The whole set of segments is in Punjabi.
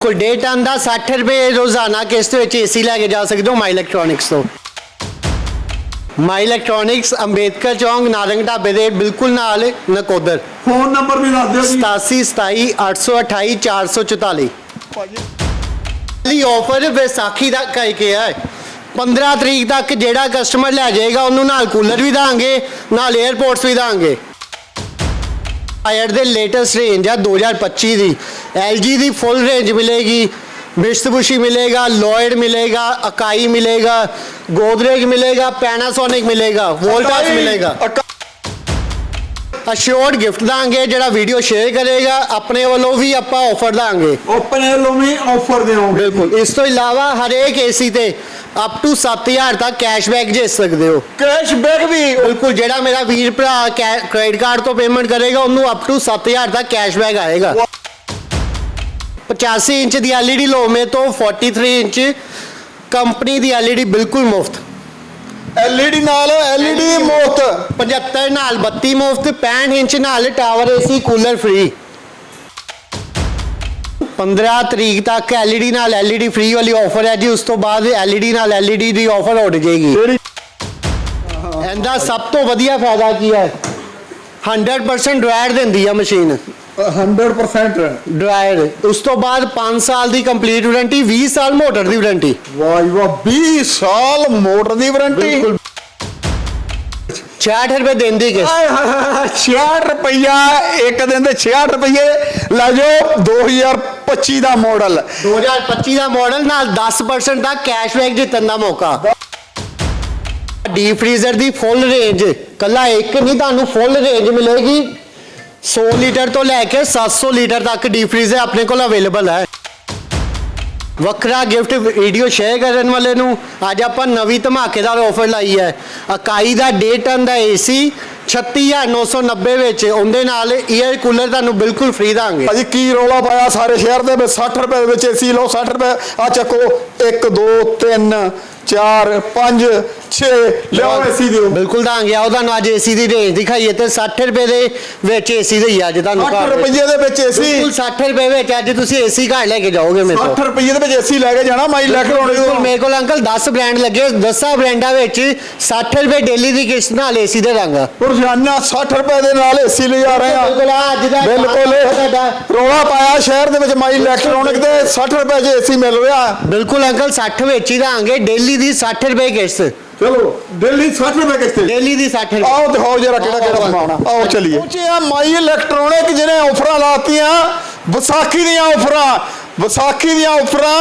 ਕੋਈ ਡੇਟ ਆਂਦਾ 60 ਰੁਪਏ ਰੋਜ਼ਾਨਾ ਕਿਸ਼ਤ ਵਿੱਚ ਏਸੀ ਲੈ ਕੇ ਜਾ ਸਕਦੇ ਹੋ ਮਾਈ ਇਲੈਕਟ੍ਰੋਨਿਕਸ ਤੋਂ। ਮਾਈ ਇਲੈਕਟ੍ਰੋਨਿਕਸ ਅੰਬੇਦਕਰ ਚੌਂਕ ਨਾਰੰਗ ਢਾਬੇ ਦੇ ਬਿਲਕੁਲ ਨਾਲ ਨਕੋਦਰ। ਫੋਨ ਨੰਬਰ ਵੀ ਦੱਸ ਦਿਓ ਜੀ। 8727 828 444 ਭਾਜੀ ਲਈ ਆਫਰ ਵਿਸਾਖੀ ਦਾ ਕਹਿ ਕੇ ਹੈ 15 ਤਰੀਕ ਤੱਕ ਜਿਹੜਾ ਕਸਟਮਰ ਲੈ ਜਾਏਗਾ ਉਹਨੂੰ ਨਾਲ ਕੂਲਰ ਵੀ ਦਾਂਗੇ ਨਾਲ 에ਅਰਪੋਰਟਸ ਵੀ ਦਾਂਗੇ। ਆਇਰ ਦੇ ਲੇਟੈਸਟ ਰੇਂਜ ਆ 2025 ਦੀ। LG ਦੀ ਫੁੱਲ ਰੇਂਜ ਮਿਲੇਗੀ ਮਿਸਟਬੁਸ਼ੀ ਮਿਲੇਗਾ ਲੋਇਡ ਮਿਲੇਗਾ ਅਕਾਈ ਮਿਲੇਗਾ ਗੋਦਰੇਜ ਮਿਲੇਗਾ ਪੈਨਾਸੋਨਿਕ ਮਿਲੇਗਾ ਵੋਲਟਾਸ ਮਿਲੇਗਾ। ਅਸ਼ੋਰਡ ਗਿਫਟ ਦਾਂਗੇ ਜਿਹੜਾ ਵੀਡੀਓ ਸ਼ੇਅਰ ਕਰੇਗਾ ਆਪਣੇ ਵੱਲੋਂ ਵੀ ਆਪਾਂ ਆਫਰ ਦਾਂਗੇ। ਓਪਨ ਐਲੋਮੀ ਆਫਰ ਦਿਓਗੇ ਬਿਲਕੁਲ। ਇਸ ਤੋਂ ਇਲਾਵਾ ਹਰੇਕ ਏਸੀ ਤੇ ਅਪ ਟੂ 7000 ਤੱਕ ਕੈਸ਼ਬੈਕ ਜਿੱਤ ਸਕਦੇ ਹੋ। ਕੈਸ਼ਬੈਕ ਵੀ। ਬਿਲਕੁਲ ਜਿਹੜਾ ਮੇਰਾ ਵੀਰ ਭਰਾ ਕ੍ਰੈਡਿਟ ਕਾਰਡ ਤੋਂ ਪੇਮੈਂਟ ਕਰੇਗਾ ਉਹਨੂੰ ਅਪ ਟੂ 7000 ਤੱਕ ਕੈਸ਼ਬੈਕ ਆਏਗਾ। 85 ਇੰਚ ਦੀ LED ਲੋਮੇ ਤੋਂ 43 ਇੰਚ ਕੰਪਨੀ ਦੀ LED ਬਿਲਕੁਲ ਮੁਫਤ। ਐਲਈਡੀ ਨਾਲ ਐਲਈਡੀ ਮੁਫਤ। 75 ਨਾਲ 32 ਮੁਫਤ 65 ਇੰਚ ਨਾਲ ਟਾਵਰ ਏਸੀ ਕੂਲਰ ਫ੍ਰੀ 15 ਤਰੀਕ ਤੱਕ LED ਨਾਲ LED ਫ੍ਰੀ ਵਾਲੀ ਆਫਰ ਹੈ ਜੀ ਉਸ ਤੋਂ ਬਾਅਦ LED ਨਾਲ LED ਦੀ ਆਫਰ ਉੱਡ ਜਾਏਗੀ। ਇਹਦਾ ਸਭ ਤੋਂ ਵਧੀਆ ਫਾਇਦਾ ਕੀ ਹੈ? 100% ਡਰਾਇਰ ਦਿੰਦੀ ਆ ਮਸ਼ੀਨ 100% ਡਰਾਇਰ ਉਸ ਤੋਂ ਬਾਅਦ 5 ਸਾਲ ਦੀ ਕੰਪਲੀਟ ਵਾਰੰਟੀ 20 ਸਾਲ ਮੋਟਰ ਦੀ ਵਾਰੰਟੀ ਵਾਹ ਜੀ ਵਾਹ 20 ਸਾਲ ਮੋਟਰ ਦੀ ਵਾਰੰਟੀ 66 ਰੁਪਏ ਦਿੰਦੀ ਕਿਸ ਆਏ ਹਾਏ ਹਾਏ 66 ਰੁਪਈਆ ਇੱਕ ਦਿਨ ਦੇ 66 ਰੁਪਏ ਲੈ ਜਾਓ 2025 ਦਾ ਮਾਡਲ 2025 ਦਾ ਮਾਡਲ ਨਾਲ 10% ਤੱਕ ਕੈਸ਼ਬੈਕ ਜਿੱਤਣ ਦਾ ਮੌਕਾ। ਡੀਪ ਫ੍ਰੀਜ਼ਰ ਦੀ ਫੁੱਲ ਰੇਂਜ ਕੱਲਾ ਇੱਕ ਨਹੀਂ ਤੁਹਾਨੂੰ ਫੁੱਲ ਰੇਂਜ ਮਿਲੇਗੀ। 100 ਲੀਟਰ ਤੋਂ ਲੈ ਕੇ 700 ਲੀਟਰ ਤੱਕ ਡੀਪ ਫ੍ਰੀਜ਼ਰ ਆਪਣੇ ਕੋਲ ਅਵੇਲੇਬਲ ਹੈ। ਵੱਖਰਾ ਗਿਫਟ ਵੀਡੀਓ ਸ਼ੇਅਰ ਕਰਨ ਵਾਲੇ ਨੂੰ ਅੱਜ ਆਪਾਂ ਨਵੀਂ ਧਮਾਕੇਦਾਰ ਆਫਰ ਲਾਈ ਹੈ। ਇਕਾਈ ਦਾ ਡੇ ਟਨ ਦਾ ਏਸੀ 36990 ਵਿੱਚ ਉਹਦੇ ਨਾਲ 에ਅਰ ਕੂਲਰ ਤੁਹਾਨੂੰ ਬਿਲਕੁਲ ਫ੍ਰੀ ਦਾਂਗੇ। ਭਾਜੀ, ਕੀ ਰੌਲਾ ਪਾਇਆ ਸਾਰੇ ਸ਼ਹਿਰ ਦੇ ਵਿੱਚ? 60 ਰੁਪਏ ਦੇ ਵਿੱਚ ਏਸੀ ਲਓ 60 ਰੁਪਏ। ਆ ਚੱਕੋ 1 2 3 4 5 6 ਲਿਆਓ ਦਿਓ। ਬਿਲਕੁਲ ਦਾਂਗੇ ਆਓ ਤੁਹਾਨੂੰ ਅੱਜ ਏਸੀ ਦੀ ਰੇਂਜ ਦਿਖਾਈਏ ਤੇ 60 ਰੁਪਏ ਦੇ ਵਿੱਚ ਏਸੀ ਦਈ ਅੱਜ ਤੁਹਾਨੂੰ 60 ਘਰ ਰੁਪਏ ਦੇ ਵਿੱਚ ਏਸੀ। ਬਿਲਕੁਲ 60 ਰੁਪਏ ਵਿੱਚ ਅੱਜ ਤੁਸੀਂ ਏਸੀ ਘਰ ਲੈ ਕੇ ਜਾਓਗੇ ਮੇਰੇ ਤੋਂ। 60 ਰੁਪਏ ਦੇ ਵਿੱਚ ਏਸੀ ਲੈ ਕੇ ਜਾਣਾ ਮਾਈ ਇਲੈਕਟ੍ਰੋਨਿਕ ਬਿਲਕੁਲ ਮੇਰੇ ਕੋਲ ਅੰਕਲ 10 ਬ੍ਰਾਂਡ ਲੱਗੇ 10 ਬ੍ਰਾਂਡਾਂ ਵਿੱਚ 60 ਰੁਪਏ ਡੇਲੀ ਦੀ ਕਿਸ਼ਤ ਨਾਲ ਏਸੀ ਦੇ ਦਾਂਗਾ ਰੋਜ਼ਾਨਾ 60 ਰੁਪਏ ਦੇ ਨਾਲ ਏਸੀ ਲਿਜਾ ਰਹੇ ਆ। ਬਿਲਕੁਲ ਆਹ ਅੱਜ ਦਾ ਬਿਲਕੁਲ। ਤੁਹਾਡਾ। ਰੌਲਾ ਪਾਇਆ ਸ਼ਹਿਰ ਦੇ ਵਿੱਚ ਮਾਈ ਇਲੈਕਟ੍ਰੋਨਿਕ ਦੇ 60 ਰੁਪਏ 'ਚ ਏਸੀ ਮਿਲ ਰਿਹਾ। ਬਿਲਕੁਲ ਅੰਕਲ 60 ਵਿੱਚ ਹੀ ਦਾਂਗੇ ਡੇਲੀ ਦੀ 60 ਰੁਪਏ ਕਿਸ਼ਤ। ਚਲੋ ਦਿੱਲੀ 60 ਰੁਪਏ ਕਿਸ਼ਤੇ ਡੇਲੀ ਦੀ 60 ਰੁਪਏ। ਆਓ ਦਿਖਾਓ ਜਰਾ ਕਿਹੜਾ ਕਿਹੜਾ ਸਮਾਨ ਆ ਆਓ ਚਲੀਏ। ਪਹੁੰਚੇ ਆ ਮਾਈ ਇਲੈਕਟ੍ਰੋਨਿਕ ਜਿਹਨੇ ਆਫਰਾਂ ਲਾਤੀਆਂ। ਵਿਸਾਖੀ ਦੀਆਂ ਆਫਰਾਂ ਵਿਸਾਖੀ ਦੀਆਂ ਆਫਰਾਂ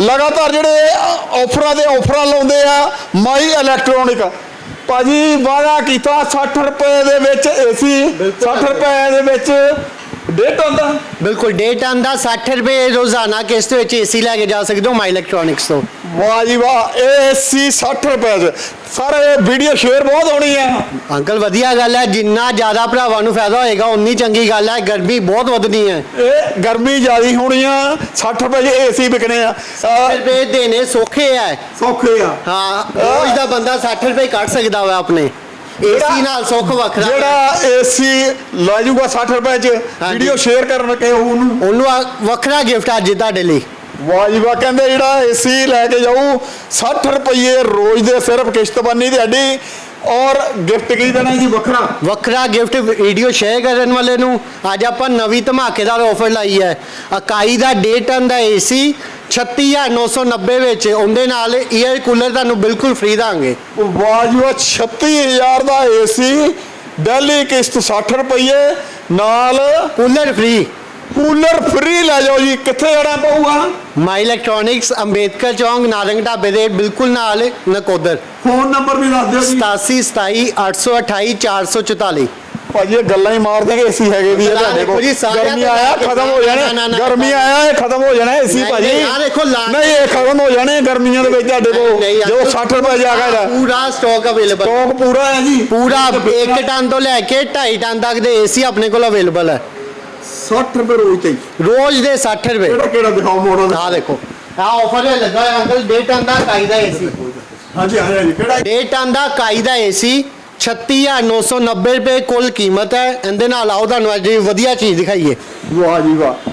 ਲਗਾਤਾਰ ਜਿਹੜੇ ਆਫਰਾਂ ਦੇ ਆਫਰਾਂ ਲਾਉਂਦੇ ਆ ਮਾਈ ਇਲੈਕਟ੍ਰੋਨਿਕ ਭਾਜੀ ਵਾਅਦਾ ਕੀਤਾ 60 ਰੁਪਏ ਦੇ ਵਿੱਚ ਏਸੀ 60 ਰੁਪਏ ਦੇ ਵਿੱਚ ਡੇਟ ਆਉਂਦਾ? ਬਿਲਕੁਲ ਡੇ ਟਨ ਦਾ 60 ਰੁਪਏ ਰੋਜ਼ਾਨਾ ਕਿਸ਼ਤ ਵਿੱਚ ਏਸੀ ਲੈ ਕੇ ਜਾ ਸਕਦੇ ਹੋ ਮਾਈ ਇਲੈਕਟ੍ਰੋਨਿਕਸ ਤੋਂ। ਵਾਹ ਜੀ ਵਾਹ ਏਸੀ 60 ਰੁਪਏ 'ਚ। ਸਰ ਵੀਡੀਓ ਸ਼ੇਅਰ ਬਹੁਤ ਹੋਣੀ ਹੈ। ਅੰਕਲ ਵਧੀਆ ਗੱਲ ਹੈ ਜਿੰਨਾ ਜ਼ਿਆਦਾ ਭਰਾਵਾਂ ਨੂੰ ਫਾਇਦਾ ਹੋਏਗਾ ਉਨੀ ਚੰਗੀ ਗੱਲ ਹੈ ਗਰਮੀ ਬਹੁਤ ਵਧਣੀ ਹੈ। ਇਹ ਗਰਮੀ ਜ਼ਿਆਦੀ ਹੋਣੀ ਆ 60 ਰੁਪਏ 'ਚ ਏਸੀ ਵਿਕਣੇ ਆ। ਸੱਠ ਰੁਪਏ ਦੇਣੇ ਸੌਖੇ ਹੈ ਸੌਖੇ ਆ। ਹਾਂ ਰੋਜ਼ ਦਾ ਬੰਦਾ 60 ਰੁਪਏ ਕੱਢ ਸਕਦਾ ਵਾ ਆਪਣੇ। ਏਸੀ ਨਾਲ ਸੁੱਖ ਵੱਖਰਾ। ਜਿਹੜਾ ਏਸੀ ਲੈ ਜਾਊਗਾ 60 ਰੁਪਏ 'ਚ। ਵੀਡੀਓ ਸ਼ੇਅਰ ਕਰਨ ਕੇ ਉਹਨੂੰ। ਉਹਨੂੰ ਵੱਖਰਾ ਗਿਫਟ ਅੱਜ ਤੁਹਾਡੇ ਲਈ। ਵਾਹ ਜੀ ਵਾਹ ਕਹਿੰਦੇ ਜਿਹੜਾ ਏਸੀ ਲੈ ਕੇ ਜਾਊ 60 ਰੁਪਏ ਰੋਜ਼ ਦੇ ਸਿਰਫ ਕਿਸ਼ਤ ਬੰਨੀ ਤੁਹਾਡੀ ਔਰ ਗਿਫਟ ਕੀ ਦੇਣਾ ਜੀ ਵੱਖਰਾ? ਵੱਖਰਾ ਗਿਫਟ ਵੀਡੀਓ ਸ਼ੇਅਰ ਕਰਨ ਵਾਲੇ ਨੂੰ। ਅੱਜ ਆਪਾਂ ਨਵੀਂ ਧਮਾਕੇਦਾਰ ਆਫਰ ਲਾਈ ਹੈ। ਅਕਾਈ ਦਾ ਡੇ ਟਨ ਦਾ ਏਸੀ 36990 ਵਿੱਚ ਉਹਦੇ ਨਾਲ 에ਅਰ ਕੂਲਰ ਤੁਹਾਨੂੰ ਬਿਲਕੁਲ ਫ੍ਰੀ ਦਾਂਗੇ। ਵਾਹ ਜੀ ਵਾਹ 36000 ਦਾ ਏਸੀ ਦਿੱਲੀ ਕਿਸ਼ਤ 60 ਰੁਪਏ ਨਾਲ ਕੂਲਰ ਫ੍ਰੀ ਕੂਲਰ ਫ੍ਰੀ ਲੈ ਜਾਓ ਜੀ ਕਿੱਥੇ ਜਾਣਾ ਪਊਗਾ? ਮਾਈ ਇਲੈਕਟ੍ਰੋਨਿਕਸ ਅੰਬੇਦਕਰ ਚੌਂਕ ਨਾਰੰਗ ਢਾਬੇ ਦੇ ਬਿਲਕੁਲ ਨਾਲ ਨਕੋਦਰ। ਫੋਨ ਨੰਬਰ ਵੀ ਦੱਸ ਦਿਓ 8727 828 444 ਭਾਜੀ ਇਹ ਗੱਲਾਂ ਹੀ ਮਾਰ ਦੇਗੇ ਏਸੀ ਹੈਗੇ ਵੀ ਇਹ ਤੁਹਾਡੇ ਕੋਲ। ਗਰਮੀ ਆਇਆ ਖਤਮ ਹੋ ਜਾਣੇ ਗਰਮੀ ਆਇਆ ਇਹ ਖਤਮ ਹੋ ਜਾਣਾ ਏਸੀ ਭਾਜੀ ਨਹੀਂ, ਆਹ ਦੇਖੋ ਲਾ- ਨਹੀਂ ਇਹ ਖਤਮ ਹੋ ਜਾਣੇ ਗਰਮੀਆਂ ਦੇ ਵਿੱਚ ਤੁਹਾਡੇ ਕੋਲ। ਜੋ 60 ਰੁਪਏ ਜਾ ਗਿਆ ਪੂਰਾ ਸਟਾਕ ਅਵੇਲੇਬਲ ਸਟਾਕ ਪੂਰਾ ਹੈ ਜੀ। ਪੂਰਾ 1 ਟਨ ਤੋਂ ਲੈ ਕੇ 2.5 ਟਨ ਤੱਕ ਦੇ ਏਸੀ ਆਪਣੇ ਕੋਲ ਅਵੇਲੇਬਲ ਹੈ। 60 ਰੁਪਏ ਰੋਜ਼ ਤੇ। ਰੋਜ਼ ਦੇ 60 ਰੁਪਏ। ਕਿਹੜਾ ਕਿਹੜਾ ਦਿਖਾਓ ਮਾਡਲ ਆਹ ਦੇਖੋ। ਆਹ ਆਫਰ ਹੈ ਲੱਗਾ ਹੋਇਆ ਅੰਕਲ ਡੇ ਟਨ ਦਾ ਕਾਈ ਦਾ ਏਸੀ। ਹਾਂਜੀ ਹਾਂਜੀ ਕਿਹੜਾ ਡੇ ਟਨ ਦਾ ਕਾਈ ਦਾ ਏਸੀ। 36990 ਰੁਪਏ ਕੁੱਲ ਕੀਮਤ ਹੈ। ਇਹਦੇ ਨਾਲ ਆਓ ਤੁਹਾਨੂੰ ਅੱਜ ਵਧੀਆ ਚੀਜ਼ ਦਿਖਾਈਏ। ਵਾਹ ਜੀ ਵਾਹ।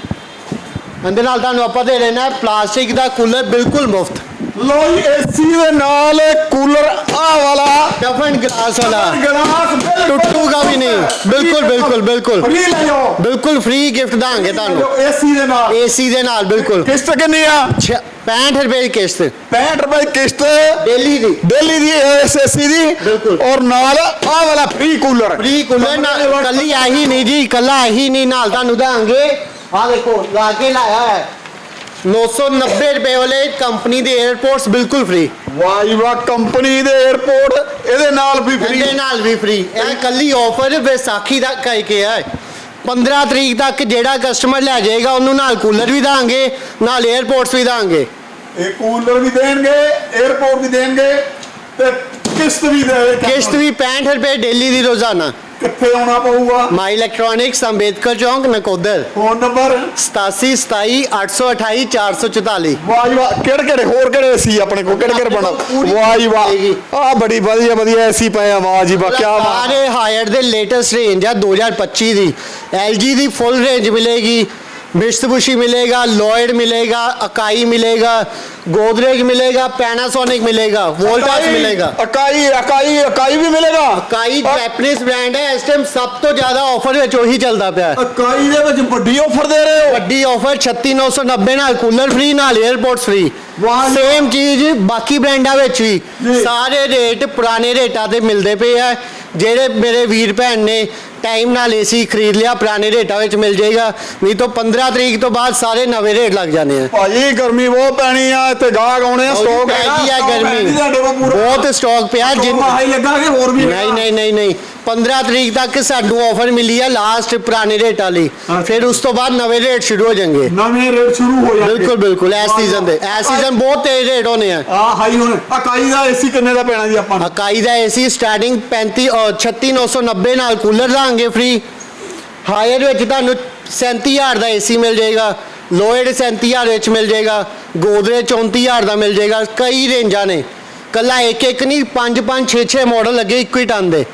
ਇਹਦੇ ਨਾਲ ਤੁਹਾਨੂੰ ਆਪਾਂ ਦੇ ਨੇ ਪਲਾਸਟਿਕ ਦਾ ਕੂਲਰ ਬਿਲਕੁਲ ਮੁਫਤ। ਲੋ ਜੀ ਏਸੀ ਦੇ ਨਾਲ ਕੂਲਰ ਆ ਵਾਲਾ। ਡਫਨ ਗਲਾਸ ਵਾਲਾ। ਗਲਾਸ ਟੁੱਟੂਗਾ ਵੀ ਨਹੀਂ। ਬਿਲਕੁਲ। ਬਿਲਕੁਲ ਬਿਲਕੁਲ ਫ੍ਰੀ ਲੈ ਜਾਓ। ਬਿਲਕੁਲ ਫ੍ਰੀ ਗਿਫਟ ਦਾਂਗੇ ਤੁਹਾਨੂੰ। ਏਸੀ ਦੇ ਨਾਲ। ਏਸੀ ਦੇ ਨਾਲ ਬਿਲਕੁਲ। ਕਿਸ਼ਤ ਕਿੰਨੀ ਆ? ਛ- 65 ਰੁਪਏ ਦੀ ਕਿਸ਼ਤ। 65 ਰੁਪਏ ਦੀ ਕਿਸ਼ਤ। ਡੇਲੀ ਦੀ। ਦਿੱਲੀ ਦੀ ਏਸੀ ਦੀ। ਬਿਲਕੁਲ। ਔਰ ਨਾਲ ਆ ਵਾਲਾ ਫ੍ਰੀ ਕੂਲਰ ਫ੍ਰੀ ਕੂਲਰ ਕੱਲੀ ਆਹੀ ਨਹੀਂ ਜੀ ਕੱਲਾ ਆਹੀ ਨਹੀਂ ਨਾਲ ਤੁਹਾਨੂੰ ਦਾਂਗੇ। ਆ ਦੇਖੋ ਲਾ ਕੇ ਲਾਇਆ ਹੈ। 990 ਰੁਪਏ ਵਾਲੇ ਕੰਪਨੀ ਦੇ 에어ਪੋਰਟਸ ਬਿਲਕੁਲ ਫ੍ਰੀ ਵਾਈ ਵਾ ਕੰਪਨੀ ਦੇ 에어ਪੋਰਟ ਇਹਦੇ ਨਾਲ ਵੀ ਫ੍ਰੀ ਇਹਦੇ ਨਾਲ ਵੀ ਫ੍ਰੀ ਇਹ ਕੱਲੀ ਆਫਰ ਵਿਸਾਖੀ ਦਾ ਕਰਕੇ ਆ 15 ਤਰੀਕ ਤੱਕ ਜਿਹੜਾ ਕਸਟਮਰ ਲੈ ਜਾਏਗਾ ਉਹਨੂੰ ਨਾਲ ਕੂਲਰ ਵੀ ਦਾਂਗੇ ਨਾਲ 에어ਪੋਰਟਸ ਵੀ ਦਾਂਗੇ। ਇਹ ਕੂਲਰ ਵੀ ਦੇਣਗੇ 에어ਪੋਰਟ ਵੀ ਦੇਣਗੇ ਤੇ ਕਿਸ਼ਤ ਵੀ ਦੇਣਗੇ ਕਿਸ਼ਤ ਵੀ 65 ਰੁਪਏ ਡੇਲੀ ਦੀ ਰੋਜ਼ਾਨਾ। ਕਿੱਥੇ ਆਉਣਾ ਪਊਗਾ? ਮਾਈ ਇਲੈਕਟ੍ਰੋਨਿਕਸ ਅੰਬੇਦਕਰ ਚੌਂਕ ਨਕੋਦਰ ਫੋਨ ਨੰਬਰ 87 27 828 444 ਵਾਹ ਜੀ ਵਾਹ। ਕਿਹੜੇ ਕਿਹੜੇ ਹੋਰ ਕਿਹੜੇ ਏਸੀ ਆਪਣੇ ਕੋਲ? ਕਿਹੜੇ ਕਿਹੜੇ ਬਣਾ? ਵਾਹ ਜੀ ਵਾਹ। ਆ ਬੜੀ ਵਧੀਆ ਵਧੀਆ ਏਸੀ ਪਏ ਆ। ਵਾਹ ਜੀ ਵਾਹ ਕੀ ਬਾਤ। ਸਾਰੇ ਹਾਇਰ ਦੇ ਲੇਟੈਸਟ ਰੇਂਜ ਆ 2025 ਦੀ। LG ਦੀ ਫੁੱਲ ਰੇਂਜ ਮਿਲੇਗੀ। बिश्तबुशी मिलेगा लॉयड मिलेगा अकाई मिलेगा गोदरेज मिलेगा पैनासोनिक मिलेगा वोल्टास मिलेगा अकाई अकाई अकाई भी मिलेगा। ਅਕਾਈ ਜੈਪਨੀਜ਼ ਬ੍ਰਾਂਡ ਹੈ ਇਸ ਟਾਈਮ ਸਭ ਤੋਂ ਜ਼ਿਆਦਾ ਆਫਰ ਵਿੱਚ ਉਹੀ ਚੱਲਦਾ ਪਿਆ ਅਕਾਈ ਦੇ ਵਿੱਚ ਵੱਡੀ ਆਫਰ ਦੇ ਰਹੇ ਹੋ ਵੱਡੀ ਆਫਰ 36990 ਨਾਲ ਕੂਲਰ ਫ੍ਰੀ ਨਾਲ 에어ਪੋਰਟਸ ਫ੍ਰੀ ਸੇਮ ਚੀਜ਼ ਬਾਕੀ ਬ੍ਰਾਂਡਾਂ ਵਿੱਚ ਵੀ ਸਾਰੇ ਰੇਟ ਪੁਰਾਣੇ ਰੇਟਾਂ ਤੇ ਮਿਲਦੇ ਪਏ ਆ ਜਿਹੜੇ ਮੇਰੇ ਵੀਰ ਭੈਣ ਨੇ ਟਾਈਮ ਨਾਲ ਏਸੀ ਖਰੀਦ ਲਿਆ ਪੁਰਾਣੇ ਰੇਟਾਂ ਵਿੱਚ ਮਿਲ ਜਾਏਗਾ। ਨਹੀਂ ਤਾਂ 15 ਤਰੀਕ ਤੋਂ ਬਾਅਦ ਸਾਰੇ ਨਵੇਂ ਰੇਟ ਲੱਗ ਜਾਣੇ ਆ। ਭਾਜੀ ਗਰਮੀ ਬਹੁਤ ਪੈਣੀ ਆ ਇੱਥੇ ਗਾਹਕ ਆਉਣੇ ਆ ਸਟਾਕ ਹੈਗੀ। ਆ ਗਰਮੀ। ਬਹੁਤ ਸਟਾਕ ਪਿਆ ਜਿੰਨ ਹਾਈ ਲੱਗਾ ਕਿ ਹੋਰ ਵੀ ਨਹੀਂ ਨਹੀਂ ਨਹੀਂ ਨਹੀਂ। 15 ਤਰੀਕ ਤੱਕ ਸਾਨੂੰ ਆਫਰ ਮਿਲੀ ਆ ਲਾਸਟ ਪੁਰਾਣੇ ਰੇਟਾਂ ਅੱਛਾ। ਫਿਰ ਉਸ ਤੋਂ ਬਾਅਦ ਨਵੇਂ ਰੇਟ ਸ਼ੁਰੂ ਹੋ ਜਾਣਗੇ। ਨਵੇਂ ਰੇਟ ਸ਼ੁਰੂ ਹੋ ਜਾਣਗੇ। ਬਿਲਕੁਲ ਬਿਲਕੁਲ ਇਸ ਸੀਜ਼ਨ ਦੇ। ਇਸ ਸੀਜ਼ਨ ਬਹੁਤ ਤੇਜ਼ ਰੇਟ ਹੋਣੇ ਆ। ਆ ਹਾਈ ਹੁਣ। ਅਕਾਈ ਦਾ ਏਸੀ ਕਿੰਨੇ ਦਾ ਪੈਣਾ ਜੀ ਆਪਾਂ ਨੂੰ? ਅਕਾਈ ਦਾ ਏਸੀ ਸਟਾਰਟਿੰਗ 35 ਅਹ 36990 ਨਾਲ ਕੂਲਰ ਦਾਂਗੇ ਫ੍ਰੀ ਹਾਇਰ ਵਿੱਚ ਤੁਹਾਨੂੰ 37000 ਦਾ ਏਸੀ ਮਿਲ ਜਾਏਗਾ ਲੋਇਡ 37000 ਵਿੱਚ ਮਿਲ ਜਾਏਗਾ ਗੋਦਰੇ 34000 ਦਾ ਮਿਲ ਜਾਏਗਾ ਕਈ ਰੇਂਜਾਂ ਨੇ। ਕੱਲਾ ਇੱਕ ਇੱਕ ਨਹੀਂ 5 5 6 6 ਮਾਡਲ ਲੱਗੇ ਇੱਕੋ ਹੀ ਟਨ ਦੇ।